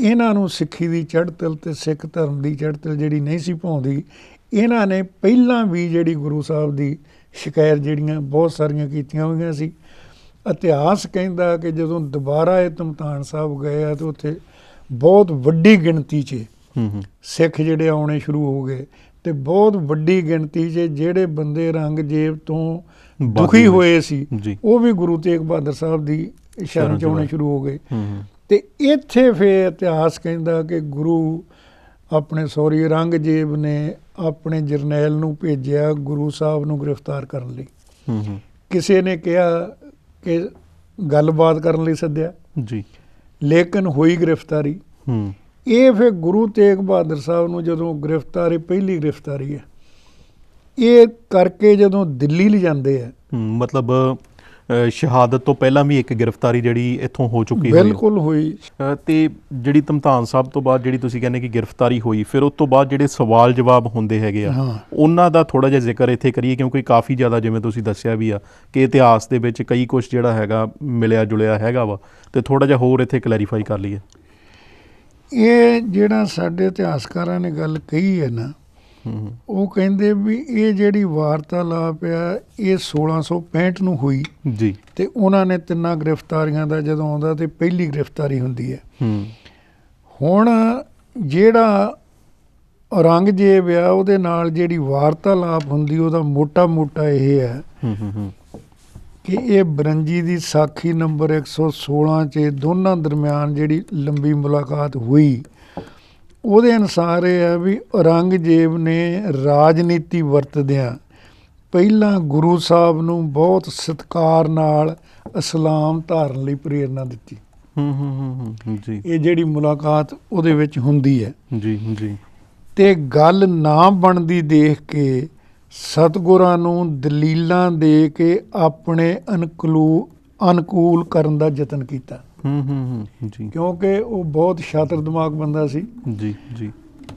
ਇਹਨਾਂ ਨੂੰ ਸਿੱਖੀ ਦੀ ਚੜ੍ਹਤਲ ਤੇ ਸਿੱਖ ਧਰਮ ਦੀ ਚੜ੍ਹਤਲ ਜਿਹੜੀ ਨਹੀਂ ਸੀ ਪਾਉਂਦੀ ਇਹਨਾਂ ਨੇ ਪਹਿਲਾਂ ਵੀ ਜਿਹੜੀ ਗੁਰੂ ਸਾਹਿਬ ਦੀ ਸ਼ਿਕਾਇਤ ਜਿਹੜੀਆਂ ਬਹੁਤ ਸਾਰੀਆਂ ਕੀਤੀਆਂ ਹੋਈਆਂ ਸੀ। ਇਤਿਹਾਸ ਕਹਿੰਦਾ ਕਿ ਜਦੋਂ ਦੁਬਾਰਾ ਇਹ ਤਮਤਾਨ ਸਾਹਿਬ ਗਏ ਆ ਤੇ ਉੱਥੇ ਬਹੁਤ ਵੱਡੀ ਗਿਣਤੀ 'ਚ ਸਿੱਖ ਜਿਹੜੇ ਆਉਣੇ ਸ਼ੁਰੂ ਹੋ ਗਏ ਤੇ ਬਹੁਤ ਵੱਡੀ ਗਿਣਤੀ 'ਚ ਜਿਹੜੇ ਬੰਦੇ ਰੰਗਜੇਬ ਤੋਂ ਬਾਗੀ ਦੁਖੀ ਹੋਏ ਸੀ ਉਹ ਵੀ ਗੁਰੂ ਤੇਗ ਬਹਾਦਰ ਸਾਹਿਬ ਦੀ ਸ਼ਰਨ 'ਚ ਆਉਣੇ ਸ਼ੁਰੂ ਹੋ ਗਏ। ਤੇ ਇੱਥੇ ਫੇ ਇਤਿਹਾਸ ਕਹਿੰਦਾ ਕਿ ਗੁਰੂ ਆਪਣੇ ਸੌਰੀ ਰੰਗਜੇਬ ਨੇ ਆਪਣੇ ਜਰਨੈਲ ਨੂੰ ਭੇਜਿਆ ਗੁਰੂ ਸਾਹਿਬ ਨੂੰ ਗ੍ਰਿਫਤਾਰ ਕਰਨ ਲਈ। ਹੂੰ ਕਿਸੇ ਨੇ ਕਿਹਾ ਕਿ ਗੱਲਬਾਤ ਕਰਨ ਲਈ ਸੱਦਿਆ। ਜੀ। ਲੇਕਿਨ ਹੋਈ ਗ੍ਰਿਫਤਾਰੀ। ਹੂੰ। ਇਹ ਫਿਰ ਗੁਰੂ ਤੇਗ ਬਹਾਦਰ ਸਾਹਿਬ ਨੂੰ ਜਦੋਂ ਗ੍ਰਿਫਤਾਰੀ ਪਹਿਲੀ ਗ੍ਰਿਫਤਾਰੀ ਹੈ ਇਹ ਕਰਕੇ ਜਦੋਂ ਦਿੱਲੀ ਲਿਜਾਂਦੇ ਆ। ਮਤਲਬ ਸ਼ਹਾਦਤ ਤੋਂ ਪਹਿਲਾਂ ਵੀ ਇੱਕ ਗ੍ਰਿਫਤਾਰੀ ਜਿਹੜੀ ਇੱਥੋਂ ਹੋ ਚੁੱਕੀ ਹੋਈ ਹੈ। ਬਿਲਕੁਲ ਹੋਈ। ਤੇ ਜਿਹੜੀ ਤਮਤਾਨ ਸਾਹਿਬ ਤੋਂ ਬਾਅਦ ਜਿਹੜੀ ਤੁਸੀਂ ਕਹਿੰਦੇ ਕਿ ਗ੍ਰਿਫਤਾਰੀ ਹੋਈ ਫਿਰ ਉਸ ਤੋਂ ਬਾਅਦ ਜਿਹੜੇ ਸਵਾਲ ਜਵਾਬ ਹੁੰਦੇ ਹੈਗੇ ਆ। ਉਹਨਾਂ ਦਾ ਥੋੜਾ ਜਿਹਾ ਜ਼ਿਕਰ ਇੱਥੇ ਕਰੀਏ ਕਿਉਂਕਿ ਕਾਫੀ ਜ਼ਿਆਦਾ ਜਿਵੇਂ ਤੁਸੀਂ ਦੱਸਿਆ ਵੀ ਆ ਕਿ ਇਤਿਹਾਸ ਦੇ ਵਿੱਚ ਕਈ ਕੁਝ ਜਿਹੜਾ ਹੈਗਾ ਮਿਲਿਆ ਜੁਲਿਆ ਹੈਗਾ ਵਾ ਤੇ ਥੋੜਾ ਜਿਹਾ ਹੋਰ ਇੱਥੇ ਕਲੈਰੀਫਾਈ ਕਰ ਲਈਏ। ਇਹ ਜਿਹੜਾ ਸਾਡੇ ਇਤਿਹਾਸਕਾਰਾਂ ਨੇ ਗੱਲ ਕਹੀ ਹੈ ਨਾ ਉਹ ਕਹਿੰਦੇ ਵੀ ਇਹ ਜਿਹੜੀ ਵਾਰਤਾਲਾਪ ਆ ਇਹ 1665 ਨੂੰ ਹੋਈ ਜੀ। ਤੇ ਉਹਨਾਂ ਨੇ ਤਿੰਨਾਂ ਗ੍ਰਿਫਤਾਰੀਆਂ ਦਾ ਜਦੋਂ ਆਉਂਦਾ ਤੇ ਪਹਿਲੀ ਗ੍ਰਿਫਤਾਰੀ ਹੁੰਦੀ ਹੈ। ਹੁਣ ਜਿਹੜਾ ਔਰੰਗਜ਼ੇਬ ਆ ਉਹਦੇ ਨਾਲ ਜਿਹੜੀ ਵਾਰਤਾਲਾਪ ਹੁੰਦੀ ਉਹਦਾ ਮੋਟਾ-ਮੋਟਾ ਇਹ ਹੈ ਹੂੰ ਹੂੰ ਹੂੰ। ਕਿ ਇਹ ਬਰੰਜੀ ਦੀ ਸਾਖੀ ਨੰਬਰ 116 'ਚ ਦੋਨਾਂ ਦਰਮਿਆਨ ਜਿਹੜੀ ਲੰਬੀ ਮੁਲਾਕਾਤ ਹੋਈ ਉਹਦੇ ਅਨੁਸਾਰ ਇਹ ਹੈ ਵੀ ਔਰੰਗਜ਼ੇਬ ਨੇ ਰਾਜਨੀਤੀ ਵਰਤਦਿਆਂ ਪਹਿਲਾਂ ਗੁਰੂ ਸਾਹਿਬ ਨੂੰ ਬਹੁਤ ਸਤਿਕਾਰ ਨਾਲ ਇਸਲਾਮ ਧਾਰਨ ਲਈ ਪ੍ਰੇਰਣਾ ਦਿੱਤੀ। ਹੂੰ ਹੂੰ ਹੂੰ ਹੂੰ ਜੀ। ਇਹ ਜਿਹੜੀ ਮੁਲਾਕਾਤ ਉਹਦੇ ਵਿੱਚ ਹੁੰਦੀ ਹੈ। ਜੀ ਜੀ। ਤੇ ਗੱਲ ਨਾ ਬਣਦੀ ਦੇਖ ਕੇ ਸਤਿਗੁਰਾਂ ਨੂੰ ਦਲੀਲਾਂ ਦੇ ਕੇ ਆਪਣੇ ਅਨੁਕੂਲ ਅਨੁਕੂਲ ਕਰਨ ਦਾ ਯਤਨ ਕੀਤਾ। ਹੂੰ ਹੂੰ ਹੂੰ ਜੀ। ਕਿਉਂਕਿ ਉਹ ਬਹੁਤ ਸ਼ਾਤਰ ਦਿਮਾਗ ਬੰਦਾ ਸੀ। ਜੀ ਜੀ।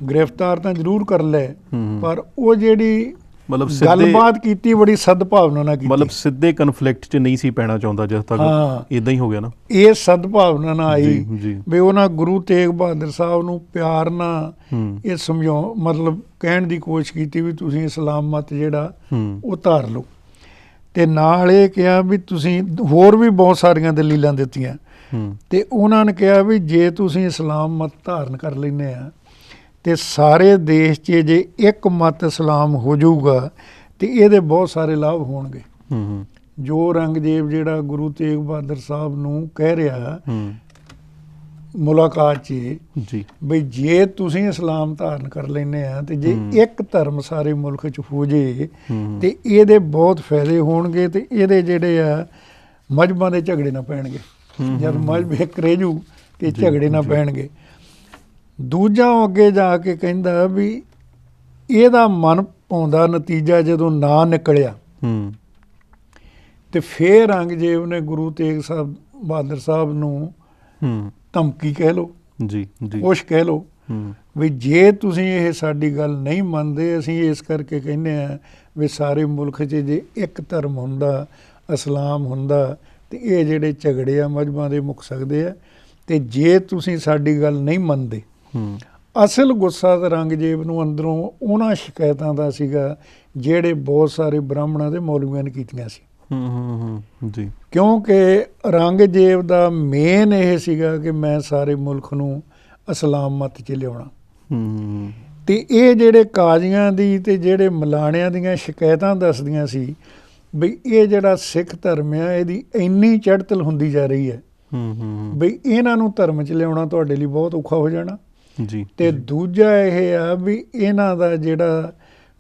ਗ੍ਰਿਫਤਾਰ ਤਾਂ ਜ਼ਰੂਰ ਕਰ ਲੈ ਹੂੰ। ਪਰ ਉਹ ਜਿਹੜੀ ਮਤਲਬ ਸਿੱਧੇ ਗੱਲਬਾਤ ਕੀਤੀ ਬੜੀ ਸਦਭਾਵਨਾ ਨਾਲ ਕੀਤੀ। ਮਤਲਬ ਸਿੱਧੇ ਕਨਫਲਿਕਟ 'ਚ ਨਹੀਂ ਸੀ ਪੈਣਾ ਚਾਹੁੰਦਾ ਜਦ ਤੱਕ। ਇਦਾਂ ਹੀ ਹੋ ਗਿਆ ਨਾ। ਇਹ ਸਦਭਾਵਨਾ ਨਾਲ ਆਈ। ਵੀ ਉਹਨਾਂ ਗੁਰੂ ਤੇਗ ਬਹਾਦਰ ਸਾਹਿਬ ਨੂੰ ਪਿਆਰ ਨਾਲ ਇਹ ਸਮਝਾਉ ਮਤਲਬ ਕਹਿਣ ਦੀ ਕੋਸ਼ਿਸ਼ ਕੀਤੀ ਵੀ ਤੁਸੀਂ ਇਸਲਾਮ ਮਤ ਜਿਹੜਾ ਉਹ ਧਾਰ ਲਓ। ਤੇ ਨਾਲ ਇਹ ਕਿਹਾ ਵੀ ਤੁਸੀਂ ਹੋਰ ਵੀ ਬਹੁਤ ਸਾਰੀਆਂ ਦਲੀਲਾਂ ਦਿੱਤੀਆਂ। ਤੇ ਉਹਨਾਂ ਨੇ ਕਿਹਾ ਵੀ ਜੇ ਤੁਸੀਂ ਇਸਲਾਮ ਮਤ ਧਾਰਨ ਕਰ ਲੈਨੇ ਆ ਤੇ ਸਾਰੇ ਦੇਸ਼ 'ਚ ਜੇ ਇੱਕ ਮਤ ਇਸਲਾਮ ਹੋ ਜਾਊਗਾ ਤੇ ਇਹਦੇ ਬਹੁਤ ਸਾਰੇ ਲਾਭ ਹੋਣਗੇ। ਹੂੰ ਹੂੰ। ਜੋ ਔਰੰਗਜ਼ੇਬ ਜਿਹੜਾ ਗੁਰੂ ਤੇਗ ਬਹਾਦਰ ਸਾਹਿਬ ਨੂੰ ਕਹਿ ਰਿਹਾ ਹੂੰ। ਮੁਲਾਕਾਤ 'ਚ ਜੀ। ਬਈ ਜੇ ਤੁਸੀਂ ਇਸਲਾਮ ਧਾਰਨ ਕਰ ਲੈਨੇ ਆ ਤੇ ਜੇ। ਇੱਕ ਧਰਮ ਸਾਰੇ ਮੁਲਕ 'ਚ ਹੋ ਜੇ ਤੇ ਇਹਦੇ ਬਹੁਤ ਫਾਇਦੇ ਹੋਣਗੇ ਤੇ ਇਹਦੇ ਜਿਹੜੇ ਆ ਮਜਬਾਂ ਦੇ ਝਗੜੇ ਨਾ ਪੈਣਗੇ। ਜਦ ਮਜਬ ਇੱਕ ਰਹਿ ਜੂ ਤੇ ਝਗੜੇ ਨਾ। ਪੈਣਗੇ। ਦੂਜਾ ਅੱਗੇ ਜਾ ਕੇ ਕਹਿੰਦਾ ਵੀ ਇਹਦਾ ਮਨ ਪਾਉਂਦਾ ਨਤੀਜਾ ਜਦੋਂ ਨਾ ਨਿਕਲਿਆ। ਹੂੰ। ਤੇ ਫੇਰ ਔਰੰਗਜ਼ੇਬ ਨੇ ਗੁਰੂ ਤੇਗ ਸਾਹਿਬ ਬਹਾਦਰ ਸਾਹਿਬ ਨੂੰ ਹੂੰ। ਧਮਕੀ ਕਹਿ ਲੋ ਜੀ ਜੀ। ਕੁਛ ਕਹਿ ਲੋ ਹੂੰ। ਵੀ ਜੇ ਤੁਸੀਂ ਇਹ ਸਾਡੀ ਗੱਲ ਨਹੀਂ ਮੰਨਦੇ ਅਸੀਂ ਇਸ ਕਰਕੇ ਕਹਿੰਦੇ ਆ ਵੀ ਸਾਰੇ ਮੁਲਕ 'ਚ ਜੇ ਇੱਕ ਧਰਮ ਹੁੰਦਾ ਇਸਲਾਮ ਹੁੰਦਾ ਤੇ ਇਹ ਜਿਹੜੇ ਝਗੜੇ ਆ ਮਜਬਾਂ ਦੇ ਮੁੱਕ ਸਕਦੇ ਆ ਤੇ ਜੇ ਤੁਸੀਂ ਸਾਡੀ ਗੱਲ ਨਹੀਂ ਮੰਨਦੇ ਹੂੰ ਅਸਲ ਗੁੱਸਾ ਤਾਂ ਔਰੰਗਜ਼ੇਬ ਨੂੰ ਅੰਦਰੋਂ ਉਹਨਾਂ ਸ਼ਿਕਾਇਤਾਂ ਦਾ ਸੀਗਾ ਜਿਹੜੇ ਬਹੁਤ ਸਾਰੇ ਬ੍ਰਾਹਮਣਾਂ ਦੇ ਮੌਲਵੀਆਂ ਨੇ ਕੀਤੀਆਂ ਸੀ। ਹੂੰ ਹੂੰ ਜੀ। ਕਿਉਂਕਿ ਔਰੰਗਜ਼ੇਬ ਦਾ ਮੇਨ ਇਹ ਸੀਗਾ ਕਿ ਮੈਂ ਸਾਰੇ ਮੁਲਕ ਨੂੰ ਇਸਲਾਮ ਮਤ 'ਚ ਲਿਆਉਣਾ। ਹੂੰ ਤੇ ਇਹ ਜਿਹੜੇ ਕਾਜ਼ੀਆਂ ਦੀ ਤੇ ਜਿਹੜੇ ਮਲਾਣਿਆਂ ਦੀਆਂ ਸ਼ਿਕਾਇਤਾਂ ਦੱਸਦੀਆਂ ਸੀ ਵੀ ਇਹ ਜਿਹੜਾ ਸਿੱਖ ਧਰਮ ਆ ਇਹਦੀ ਇੰਨੀ ਚੜਤਲ ਹੁੰਦੀ ਜਾ ਰਹੀ ਹੈ ਹੂੰ ਹੂੰ। ਵੀ ਇਹਨਾਂ ਨੂੰ ਧਰਮ 'ਚ ਲਿਆਉਣਾ ਤੁਹਾਡੇ ਲਈ ਬਹੁਤ ਔਖਾ ਹੋ ਜਾਣਾ। ਜੀ। ਤੇ ਦੂਜਾ ਇਹ ਆ ਵੀ ਇਹਨਾਂ ਦਾ ਜਿਹੜਾ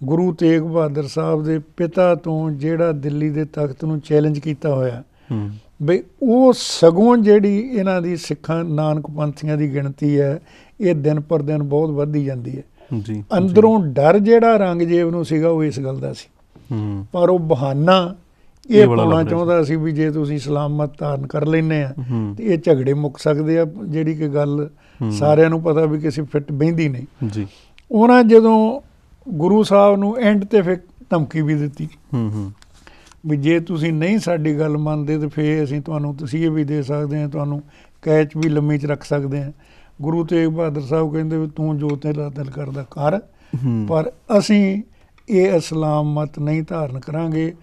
ਗੁਰੂ ਤੇਗ ਬਹਾਦਰ ਸਾਹਿਬ ਦੇ ਪਿਤਾ ਤੋਂ ਜਿਹੜਾ ਦਿੱਲੀ ਦੇ ਤਖਤ ਨੂੰ ਚੈਲੰਜ ਕੀਤਾ ਹੋਇਆ ਹੂੰ। ਵੀ ਉਹ ਸਗੋਂ ਜਿਹੜੀ ਇਹਨਾਂ ਦੀ ਸਿੱਖਾਂ ਨਾਨਕ ਪੰਥੀਆਂ ਦੀ ਗਿਣਤੀ ਹੈ ਇਹ ਦਿਨ ਪਰ ਦਿਨ ਬਹੁਤ ਵੱਧਦੀ ਜਾਂਦੀ ਹੈ। ਜੀ ਅੰਦਰੋਂ ਡਰ ਜਿਹੜਾ ਔਰੰਗਜ਼ੇਬ ਨੂੰ ਸੀਗਾ ਉਹ ਇਸ ਗੱਲ ਦਾ ਸੀ। ਹੂੰ। ਪਰ ਉਹ ਬਹਾਨਾ ਇਹ ਪਾਉਣਾ ਚਾਹੁੰਦਾ ਸੀ ਵੀ ਜੇ ਤੁਸੀਂ ਇਸਲਾਮ ਮਤ ਧਾਰਨ ਕਰ ਲੈਨੇ ਆ ਤੇ ਇਹ ਝਗੜੇ ਮੁੱਕ ਸਕਦੇ ਆ ਜਿਹੜੀ ਕਿ ਗੱਲ। ਸਾਰਿਆਂ ਨੂੰ ਪਤਾ ਵੀ ਕਿਸੇ ਫਿੱਟ ਬਹਿੰਦੀ ਨਹੀਂ। ਜੀ। ਉਹਨਾਂ ਜਦੋਂ ਗੁਰੂ ਸਾਹਿਬ ਨੂੰ ਐਂਡ ਤੇ ਫਿਰ ਧਮਕੀ ਵੀ ਦਿੱਤੀ। ਹੂੰ ਹੂੰ। ਵੀ ਜੇ ਤੁਸੀਂ ਨਹੀਂ ਸਾਡੀ ਗੱਲ ਮੰਨਦੇ ਤੇ ਫੇਰ ਅਸੀਂ ਤੁਹਾਨੂੰ ਤਸੀਹੇ ਵੀ ਦੇ ਸਕਦੇ ਹਾਂ ਤੁਹਾਨੂੰ ਕੈਚ ਵੀ ਲੰਮੀ ਚ ਰੱਖ ਸਕਦੇ ਹਾਂ। ਗੁਰੂ ਤੇਗ ਬਹਾਦਰ ਸਾਹਿਬ ਕਹਿੰਦੇ ਵੀ ਤੂੰ ਜੋ ਤੇਰਾ ਦਿਲ ਕਰਦਾ ਕਰ ਪਰ ਅਸੀਂ ਇਹ ਇਸਲਾਮ ਮਤ ਨਹੀਂ ਧਾਰਨ ਕਰਾਂਗੇ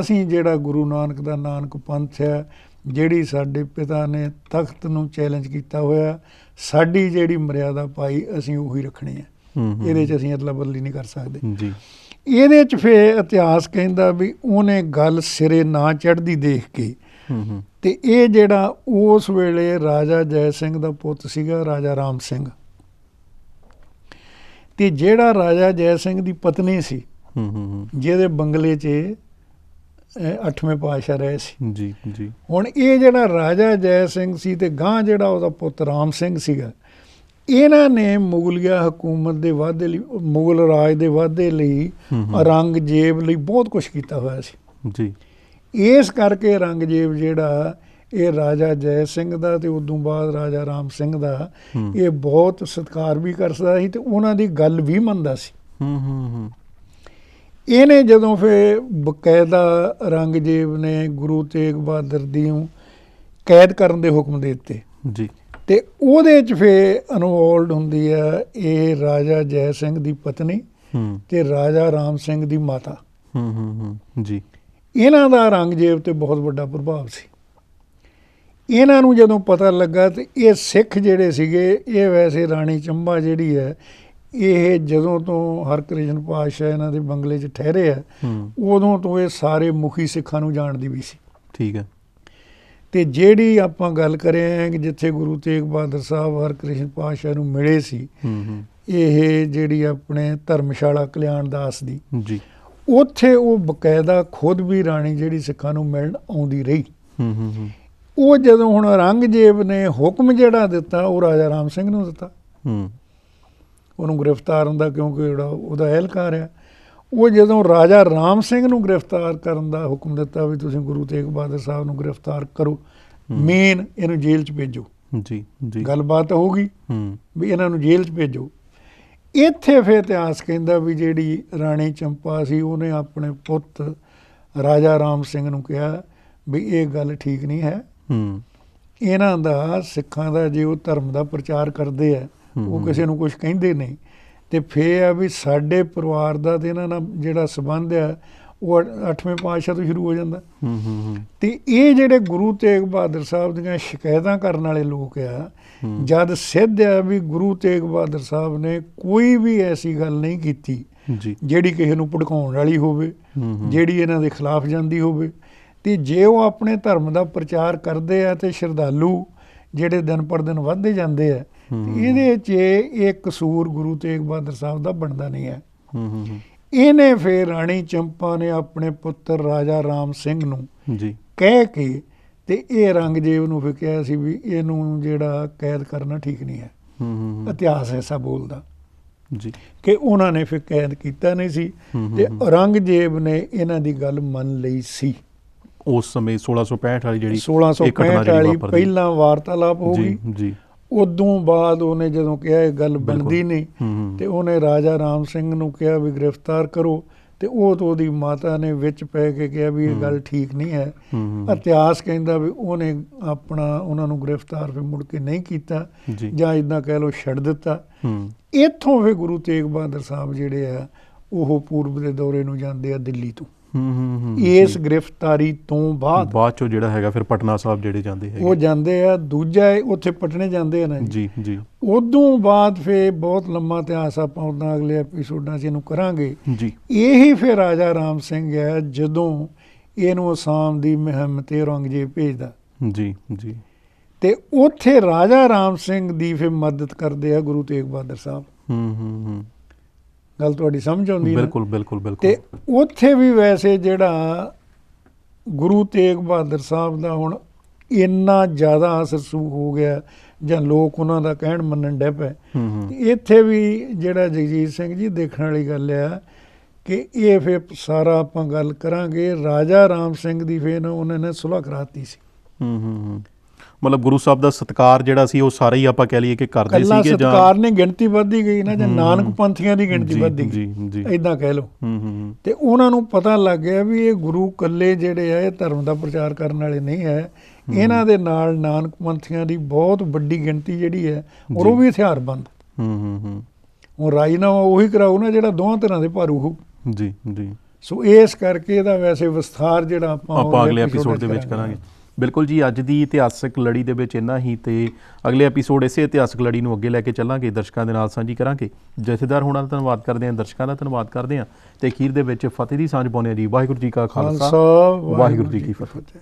ਅਸੀਂ ਜਿਹੜਾ ਗੁਰੂ ਨਾਨਕ ਦਾ ਨਾਨਕ ਪੰਥ ਹੈ ਜਿਹੜੀ ਸਾਡੇ ਪਿਤਾ ਨੇ ਤਖਤ ਨੂੰ ਚੈਲੰਜ ਕੀਤਾ ਹੋਇਆ ਸਾਡੀ ਜਿਹੜੀ ਮਰਿਆਦਾ ਪਾਈ ਅਸੀਂ ਉਹੀ ਰੱਖਣੀ ਹੈ। ਇਹਦੇ 'ਚ ਅਸੀਂ ਅਦਲਾ ਬਦਲੀ ਨਹੀਂ ਕਰ ਸਕਦੇ। ਜੀ। ਇਹਦੇ 'ਚ ਫੇ ਇਤਿਹਾਸ ਕਹਿੰਦਾ ਵੀ ਉਹਨੇ ਗੱਲ ਸਿਰੇ ਨਾ ਚੜਦੀ ਦੇਖ ਕੇ। ਤੇ ਇਹ ਜਿਹੜਾ ਉਸ ਵੇਲੇ ਰਾਜਾ ਜੈ ਸਿੰਘ ਦਾ ਪੁੱਤ ਸੀਗਾ ਰਾਜਾ ਰਾਮ ਸਿੰਘ। ਤੇ ਜਿਹੜਾ ਰਾਜਾ ਜੈ ਸਿੰਘ ਦੀ ਪਤਨੀ ਸੀ ਹੂੰ ਹੂੰ ਹੂੰ। ਜਿਹਦੇ ਬੰਗਲੇ 'ਚ ਅੱਠਵੇਂ ਪਾਤਸ਼ਾਹ ਰਹੇ ਸੀ। ਜੀ ਜੀ। ਹੁਣ ਇਹ ਜਿਹੜਾ ਰਾਜਾ ਜੈ ਸਿੰਘ ਸੀ ਤੇ ਗਾਂ ਜਿਹੜਾ ਉਹਦਾ ਪੁੱਤ ਰਾਮ ਸਿੰਘ ਸੀਗਾ ਇਹਨਾਂ ਨੇ ਮੁਗਲਿਆ ਹਕੂਮਤ ਦੇ ਵਾਧੇ ਲਈ ਮੁਗਲ ਰਾਜ ਦੇ ਵਾਧੇ ਲਈ। ਔਰੰਗਜ਼ੇਬ ਲਈ ਬਹੁਤ ਕੁਝ ਕੀਤਾ ਹੋਇਆ ਸੀ। ਜੀ। ਇਸ ਕਰਕੇ ਰੰਗਜੀਤ ਜਿਹੜਾ ਇਹ ਰਾਜਾ ਜੈ ਸਿੰਘ ਦਾ ਤੇ ਉਦੋਂ ਬਾਅਦ ਰਾਜਾ ਰਾਮ ਸਿੰਘ ਦਾ ਇਹ ਬਹੁਤ ਸਤਿਕਾਰ ਵੀ ਕਰਦਾ ਸੀ ਤੇ ਉਹਨਾਂ ਦੀ ਗੱਲ ਵੀ ਮੰਨਦਾ ਸੀ। ਹੂੰ ਹੂੰ ਹੂੰ। ਇਹਨੇ ਜਦੋਂ ਫਿਰ ਬਕਾਇਦਾ ਰੰਗਜੀਤ ਨੇ ਗੁਰੂ ਤੇਗ ਬਹਾਦਰ ਦੀ ਨੂੰ ਕੈਦ ਕਰਨ ਦੇ ਹੁਕਮ ਦੇ ਦਿੱਤੇ। ਜੀ। ਤੇ ਉਹਦੇ ਚ ਫਿਰ ਇਨਵੋਲਡ ਹੁੰਦੀ ਆ ਇਹ ਰਾਜਾ ਜੈ ਸਿੰਘ ਦੀ ਪਤਨੀ ਤੇ ਰਾਜਾ ਰਾਮ ਸਿੰਘ ਦੀ ਮਾਤਾ। ਹੂੰ ਹੂੰ ਹੂੰ ਜੀ। ਇਹਨਾਂ ਦਾ ਰੰਗਜੀਤ ਤੇ ਬਹੁਤ ਵੱਡਾ ਪ੍ਰਭਾਵ ਸੀ। ਇਹਨਾਂ ਨੂੰ ਜਦੋਂ ਪਤਾ ਲੱਗਾ ਤੇ ਇਹ ਸਿੱਖ ਜਿਹੜੇ ਸੀਗੇ ਇਹ ਵੈਸੇ ਰਾਣੀ ਚੰਬਾ ਜਿਹੜੀ ਹੈ ਇਹ ਜਦੋਂ ਤੋਂ ਹਰਕ੍ਰਿਸ਼ਨ ਪਾਤਸ਼ਾਹ ਇਹਨਾਂ ਦੇ ਬੰਗਲੇ 'ਚ ਠਹਿਰੇ ਆ ਹੂੰ। ਉਦੋਂ ਤੋਂ ਇਹ ਸਾਰੇ ਮੁਖੀ ਸਿੱਖਾਂ ਨੂੰ ਜਾਣਦੀ ਵੀ ਸੀ। ਠੀਕ ਹੈ। ਤੇ ਜਿਹੜੀ ਆਪਾਂ ਗੱਲ ਕਰੇ ਆ ਕਿ ਜਿੱਥੇ ਗੁਰੂ ਤੇਗ ਬਹਾਦਰ ਸਾਹਿਬ ਹਰਕ੍ਰਿਸ਼ਨ ਪਾਤਸ਼ਾਹ ਨੂੰ ਮਿਲੇ ਸੀ ਹੂੰ ਹੂੰ। ਇਹ ਜਿਹੜੀ ਆਪਣੇ ਧਰਮਸ਼ਾਲਾ ਕਲਿਆਣ ਦਾਸ ਦੀ ਜੀ। ਉੱਥੇ ਉਹ ਬਕਾਇਦਾ ਖੁਦ ਵੀ ਰਾਣੀ ਜਿਹੜੀ ਸਿੱਖਾਂ ਨੂੰ ਮਿਲਣ ਆਉਂਦੀ ਰਹੀ। ਹੂੰ ਹੂੰ ਹੂੰ। ਉਹ ਜਦੋਂ ਹੁਣ ਔਰੰਗਜ਼ੇਬ ਨੇ ਹੁਕਮ ਜਿਹੜਾ ਦਿੱਤਾ ਉਹ ਰਾਜਾ ਰਾਮ ਸਿੰਘ ਨੂੰ ਦਿੱਤਾ। ਹੂੰ। ਉਹਨੂੰ ਗ੍ਰਿਫਤਾਰਨ ਦਾ ਕਿਉਂਕਿ ਜਿਹੜਾ ਉਹਦਾ ਅਹਿਲਕਾਰ ਆ ਉਹ ਜਦੋਂ ਰਾਜਾ ਰਾਮ ਸਿੰਘ ਨੂੰ ਗ੍ਰਿਫਤਾਰ ਕਰਨ ਦਾ ਹੁਕਮ ਦਿੱਤਾ ਵੀ ਤੁਸੀਂ ਗੁਰੂ ਤੇਗ ਬਹਾਦਰ ਸਾਹਿਬ ਨੂੰ ਗ੍ਰਿਫਤਾਰ ਕਰੋ ਮੇਨ ਇਹਨੂੰ ਜੇਲ੍ਹ 'ਚ ਭੇਜੋ। ਜੀ ਜੀ। ਗੱਲਬਾਤ ਹੋ ਗਈ ਹੂੰ। ਵੀ ਇਹਨਾਂ ਨੂੰ ਜੇਲ੍ਹ 'ਚ ਭੇਜੋ। ਇੱਥੇ ਫਿਰ ਇਤਿਹਾਸ ਕਹਿੰਦਾ ਵੀ ਜਿਹੜੀ ਰਾਣੀ ਚੰਪਾ ਸੀ ਉਹਨੇ ਆਪਣੇ ਪੁੱਤ ਰਾਜਾ ਰਾਮ ਸਿੰਘ ਨੂੰ ਕਿਹਾ ਵੀ ਇਹ ਗੱਲ ਠੀਕ ਨਹੀਂ ਹੈ। ਹੂੰ। ਇਹਨਾਂ ਦਾ ਸਿੱਖਾਂ ਦਾ ਜੇ ਉਹ ਧਰਮ ਦਾ ਪ੍ਰਚਾਰ ਕਰਦੇ ਆ ਹੂੰ, ਉਹ। ਕਿਸੇ ਨੂੰ ਕੁਝ ਕਹਿੰਦੇ ਨਹੀਂ। ਤੇ ਫੇਰ ਆ ਵੀ ਸਾਡੇ ਪਰਿਵਾਰ ਦਾ ਤੇ ਇਹਨਾਂ ਨਾਲ ਜਿਹੜਾ ਸਬੰਧ ਆ ਉਹ 8ਵੇਂ ਪਾਤਸ਼ਾਹ ਤੋਂ ਸ਼ੁਰੂ ਹੋ ਜਾਂਦਾ। ਹੂੰ ਹੂੰ ਤੇ ਇਹ ਜਿਹੜੇ ਗੁਰੂ ਤੇਗ ਬਹਾਦਰ ਸਾਹਿਬ ਦੀਆਂ ਸ਼ਿਕਾਇਤਾਂ ਕਰਨ ਵਾਲੇ ਲੋਕ ਆ। ਜਦ ਸਿੱਧ ਆ ਵੀ ਗੁਰੂ ਤੇਗ ਬਹਾਦਰ ਸਾਹਿਬ ਨੇ ਕੋਈ ਵੀ ਐਸੀ ਗੱਲ ਨਹੀਂ ਕੀਤੀ ਜੀ। ਜਿਹੜੀ ਕਿਸੇ ਨੂੰ ਭੜਕਾਉਣ ਵਾਲੀ ਹੋਵੇ ਜਿਹੜੀ ਇਹਨਾਂ ਦੇ ਖਿਲਾਫ ਜਾਂਦੀ ਹੋਵੇ। ਤੇ ਜੇ ਉਹ ਆਪਣੇ ਧਰਮ ਦਾ ਪ੍ਰਚਾਰ ਕਰਦੇ ਆ ਤੇ ਸ਼ਰਧਾਲੂ ਜਿਹੜੇ ਦਿਨ ਪਰ ਦਿਨ ਵੱਧਦੇ ਜਾਂਦੇ ਆ ਇਹਦੇ 'ਚ ਇਹ ਕਸੂਰ ਗੁਰੂ ਤੇਗ ਬਹਾਦਰ ਸਾਹਿਬ ਦਾ ਬਣਦਾ ਨਹੀਂ ਹੈ। ਇਹਨੇ ਫੇਰ ਰਾਣੀ ਚੰਪਾ ਨੇ ਆਪਣੇ ਪੁੱਤਰ ਰਾਜਾ ਰਾਮ ਸਿੰਘ ਨੂੰ ਜੀ। ਕਹਿ ਕੇ ਤੇ ਇਹ ਰੰਗਜੀਤ ਨੂੰ ਫਿਰ ਕਿਹਾ ਸੀ ਵੀ ਇਹਨੂੰ ਜਿਹੜਾ ਕੈਦ ਕਰਨਾ ਠੀਕ ਨਹੀਂ ਹੈ। ਇਤਿਹਾਸ ਐਸਾ ਬੋਲਦਾ। ਜੀ। ਕਿ ਉਹਨਾਂ ਨੇ ਫਿਰ ਕੈਦ ਕੀਤਾ ਨਹੀਂ ਸੀ ਤੇ। ਔਰੰਗਜ਼ੇਬ ਨੇ ਇਹਨਾਂ ਦੀ ਗੱਲ ਮੰਨ ਲਈ ਸੀ। ਉਸ ਸਮੇਂ 1665 ਵਾਲੀ ਜਿਹੜੀ 1665 ਇਹ ਘਟਨਾ ਜਿਹੜੀ ਵਾਲੀ। ਪਹਿਲਾਂ ਵਾਰਤਾਲਾਪ ਹੋ ਜੀ ਗਈ। ਜੀ। ਉਦੋਂ ਬਾਅਦ ਉਹਨੇ ਜਦੋਂ ਕਿਹਾ ਇਹ ਗੱਲ। ਬਣਦੀ ਨਹੀਂ ਤੇ ਉਹਨੇ ਰਾਜਾ ਰਾਮ ਸਿੰਘ ਨੂੰ ਕਿਹਾ ਵੀ ਗ੍ਰਿਫਤਾਰ ਕਰੋ ਤੇ ਉਹ ਤੋਂ ਉਹਦੀ ਮਾਤਾ ਨੇ ਵਿੱਚ ਪੈ ਕੇ ਕਿਹਾ ਵੀ ਇਹ। ਗੱਲ ਠੀਕ ਨਹੀਂ ਹੈ। ਇਤਿਹਾਸ ਕਹਿੰਦਾ ਵੀ ਉਹਨੇ ਆਪਣਾ ਉਹਨਾਂ ਨੂੰ ਗ੍ਰਿਫਤਾਰ ਫਿਰ ਮੁੜ ਕੇ ਨਹੀਂ ਕੀਤਾ ਜੀ। ਇਦਾਂ ਕਹਿ ਲਓ ਛੱਡ ਦਿੱਤਾ। ਇੱਥੋਂ ਫਿਰ ਗੁਰੂ ਤੇਗ ਬਹਾਦਰ ਸਾਹਿਬ ਜਿਹੜੇ ਆ ਉਹ ਪੂਰਬ ਦੇ ਦੌਰੇ ਨੂੰ ਜਾਂਦੇ ਆ ਦਿੱਲੀ ਤੋਂ। ਇਸ। ਗ੍ਰਿਫਤਾਰੀ ਤੋਂ ਬਾਅਦ ਬਾਅਦ ਚੋਂ ਜਿਹੜਾ ਹੈਗਾ ਫਿਰ ਪਟਨਾ ਸਾਹਿਬ ਜਿਹੜੇ ਜਾਂਦੇ ਉਹ ਹੈਗੇ ਜਾਂਦੇ ਆ ਦੂਜਾ ਉੱਥੇ ਪਟਨੇ ਜਾਂਦੇ ਆ ਨਾ ਜੀ। ਜੀ ਉਦੋਂ ਬਾਅਦ ਫੇ ਬਹੁਤ ਲੰਮਾ ਇਤਿਹਾਸ ਆਪਾਂ ਉਦਾਂ ਅਗਲੇ ਐਪੀਸੋਡਾਂ 'ਚ ਇਹਨੂੰ ਕਰਾਂਗੇ। ਜੀ। ਇਹੀ ਫਿਰ ਰਾਜਾ ਰਾਮ ਸਿੰਘ ਹੈ ਜਦੋਂ ਇਹਨੂੰ ਅਸਾਮ ਦੀ ਮੁਹਿੰਮ ਤੇ ਔਰੰਗਜ਼ੇਬ ਭੇਜਦਾ। ਜੀ ਜੀ। ਤੇ ਉੱਥੇ ਰਾਜਾ ਰਾਮ ਸਿੰਘ ਦੀ ਫਿਰ ਮਦਦ ਕਰਦੇ ਆ ਗੁਰੂ ਤੇਗ ਬਹਾਦਰ ਸਾਹਿਬ। ਹੂੰ ਹੂੰ ਹੂੰ। ਗੱਲ ਤੁਹਾਡੀ ਸਮਝ ਆਉਂਦੀ ਨਾ। ਬਿਲਕੁਲ ਬਿਲਕੁਲ ਤੇ ਬਿਲਕੁਲ ਉੱਥੇ ਵੀ ਵੈਸੇ ਜਿਹੜਾ ਗੁਰੂ ਤੇਗ ਬਹਾਦਰ ਸਾਹਿਬ ਦਾ ਹੁਣ ਇੰਨਾ ਜ਼ਿਆਦਾ ਅਸਰ ਸੂ ਹੋ ਗਿਆ ਜਾਂ ਲੋਕ ਉਹਨਾਂ ਦਾ ਕਹਿਣ ਮੰਨਣ ਡੈ ਪਏ ਹੂੰ ਹੂੰ। ਤੇ ਇੱਥੇ ਵੀ ਜਿਹੜਾ ਜਗਜੀਤ ਸਿੰਘ ਜੀ ਦੇਖਣ ਵਾਲੀ ਗੱਲ ਆ ਕਿ ਇਹ ਫਿਰ ਸਾਰਾ ਆਪਾਂ ਗੱਲ ਕਰਾਂਗੇ। ਰਾਜਾ ਰਾਮ ਸਿੰਘ ਦੀ ਫੇਰ ਉਹਨਾਂ ਨੇ ਸੁਲ੍ਹਾ ਕਰਾਤੀ ਸੀ। ਹੂੰ ਹੂੰ ਹੂੰ। ਮਤਲਬ ਗੁਰੂ ਸਾਹਿਬ ਦਾ ਸਤਕਾਰ ਜਿਹੜਾ ਸੀ ਉਹ ਸਾਰਾ ਹੀ ਆਪਾਂ ਕਹਿ ਲਈਏ ਕਿ ਕਰਦੇ ਸੀਗੇ ਜਾਂ ਸਤਕਾਰ ਨੇ ਗਿਣਤੀ ਵੱਧਦੀ ਗਈ ਨਾ ਜਾਂ ਨਾਨਕ। ਪੰਥੀਆਂ ਦੀ ਗਿਣਤੀ ਵੱਧਦੀ ਗਈ। ਜੀ। ਇਦਾਂ ਕਹਿ ਲਓ। ਹੂੰ ਹੂੰ ਹੂੰ। ਤੇ ਉਹਨਾਂ ਨੂੰ ਪਤਾ ਲੱਗ ਗਿਆ ਵੀ ਇਹ ਗੁਰੂ ਕੱਲੇ ਜਿਹੜੇ ਆ ਇਹ ਧਰਮ ਦਾ ਪ੍ਰਚਾਰ ਕਰਨ ਵਾਲੇ ਨਹੀਂ ਹੈ। ਇਹਨਾਂ ਦੇ ਨਾਲ ਨਾਨਕ ਪੰਥੀਆਂ ਦੀ ਬਹੁਤ ਵੱਡੀ ਗਿਣਤੀ ਜਿਹੜੀ ਹੈ ਔਰ ਉਹ। ਵੀ ਹਥਿਆਰਬੰਦ। ਹੂੰ ਹੂੰ ਹੂੰ। ਉਹ ਰਾਜੀਨਾਮਾ ਉਹੀ ਕਰਾਊ ਨਾ ਜਿਹੜਾ ਦੋਹਾਂ ਤਰ੍ਹਾਂ ਦੇ ਭਾਰੂ ਹੋ ਜੀ ਜੀ। ਸੋ ਇਸ ਕਰਕੇ ਇਹਦਾ ਵੈਸੇ ਵਿਸਥਾਰ ਜਿਹੜਾ ਆਪਾਂ ਆਪਾਂ ਅਗਲੇ ਐਪੀਸੋਡ ਦੇ ਵਿੱਚ ਕਰਾਂਗੇ। ਬਿਲਕੁਲ ਜੀ ਅੱਜ ਦੀ ਇਤਿਹਾਸਕ ਲੜੀ ਦੇ ਵਿੱਚ ਇੰਨਾ ਹੀ ਤੇ ਅਗਲੇ ਐਪੀਸੋਡ ਇਸੇ ਇਤਿਹਾਸਕ ਲੜੀ ਨੂੰ ਅੱਗੇ ਲੈ ਕੇ ਚੱਲਾਂਗੇ ਦਰਸ਼ਕਾਂ ਦੇ ਨਾਲ ਸਾਂਝੀ ਕਰਾਂਗੇ। ਜਥੇਦਾਰ ਹੋਣਾ ਦਾ ਧੰਨਵਾਦ ਕਰਦੇ ਹਾਂ ਦਰਸ਼ਕਾਂ ਦਾ ਧੰਨਵਾਦ ਕਰਦੇ ਹਾਂ ਤੇ ਅਖੀਰ ਦੇ ਵਿੱਚ ਫਤਿਹ ਦੀ ਸਾਂਝ ਪਾਉਂਦੇ ਹਾਂ ਜੀ ਵਾਹਿਗੁਰੂ ਜੀ ਕਾ ਖਾਲਸਾ ਖਾਲਸਾ ਵਾਹਿਗੁਰੂ ਜੀ ਕੀ ਫਤਿਹ।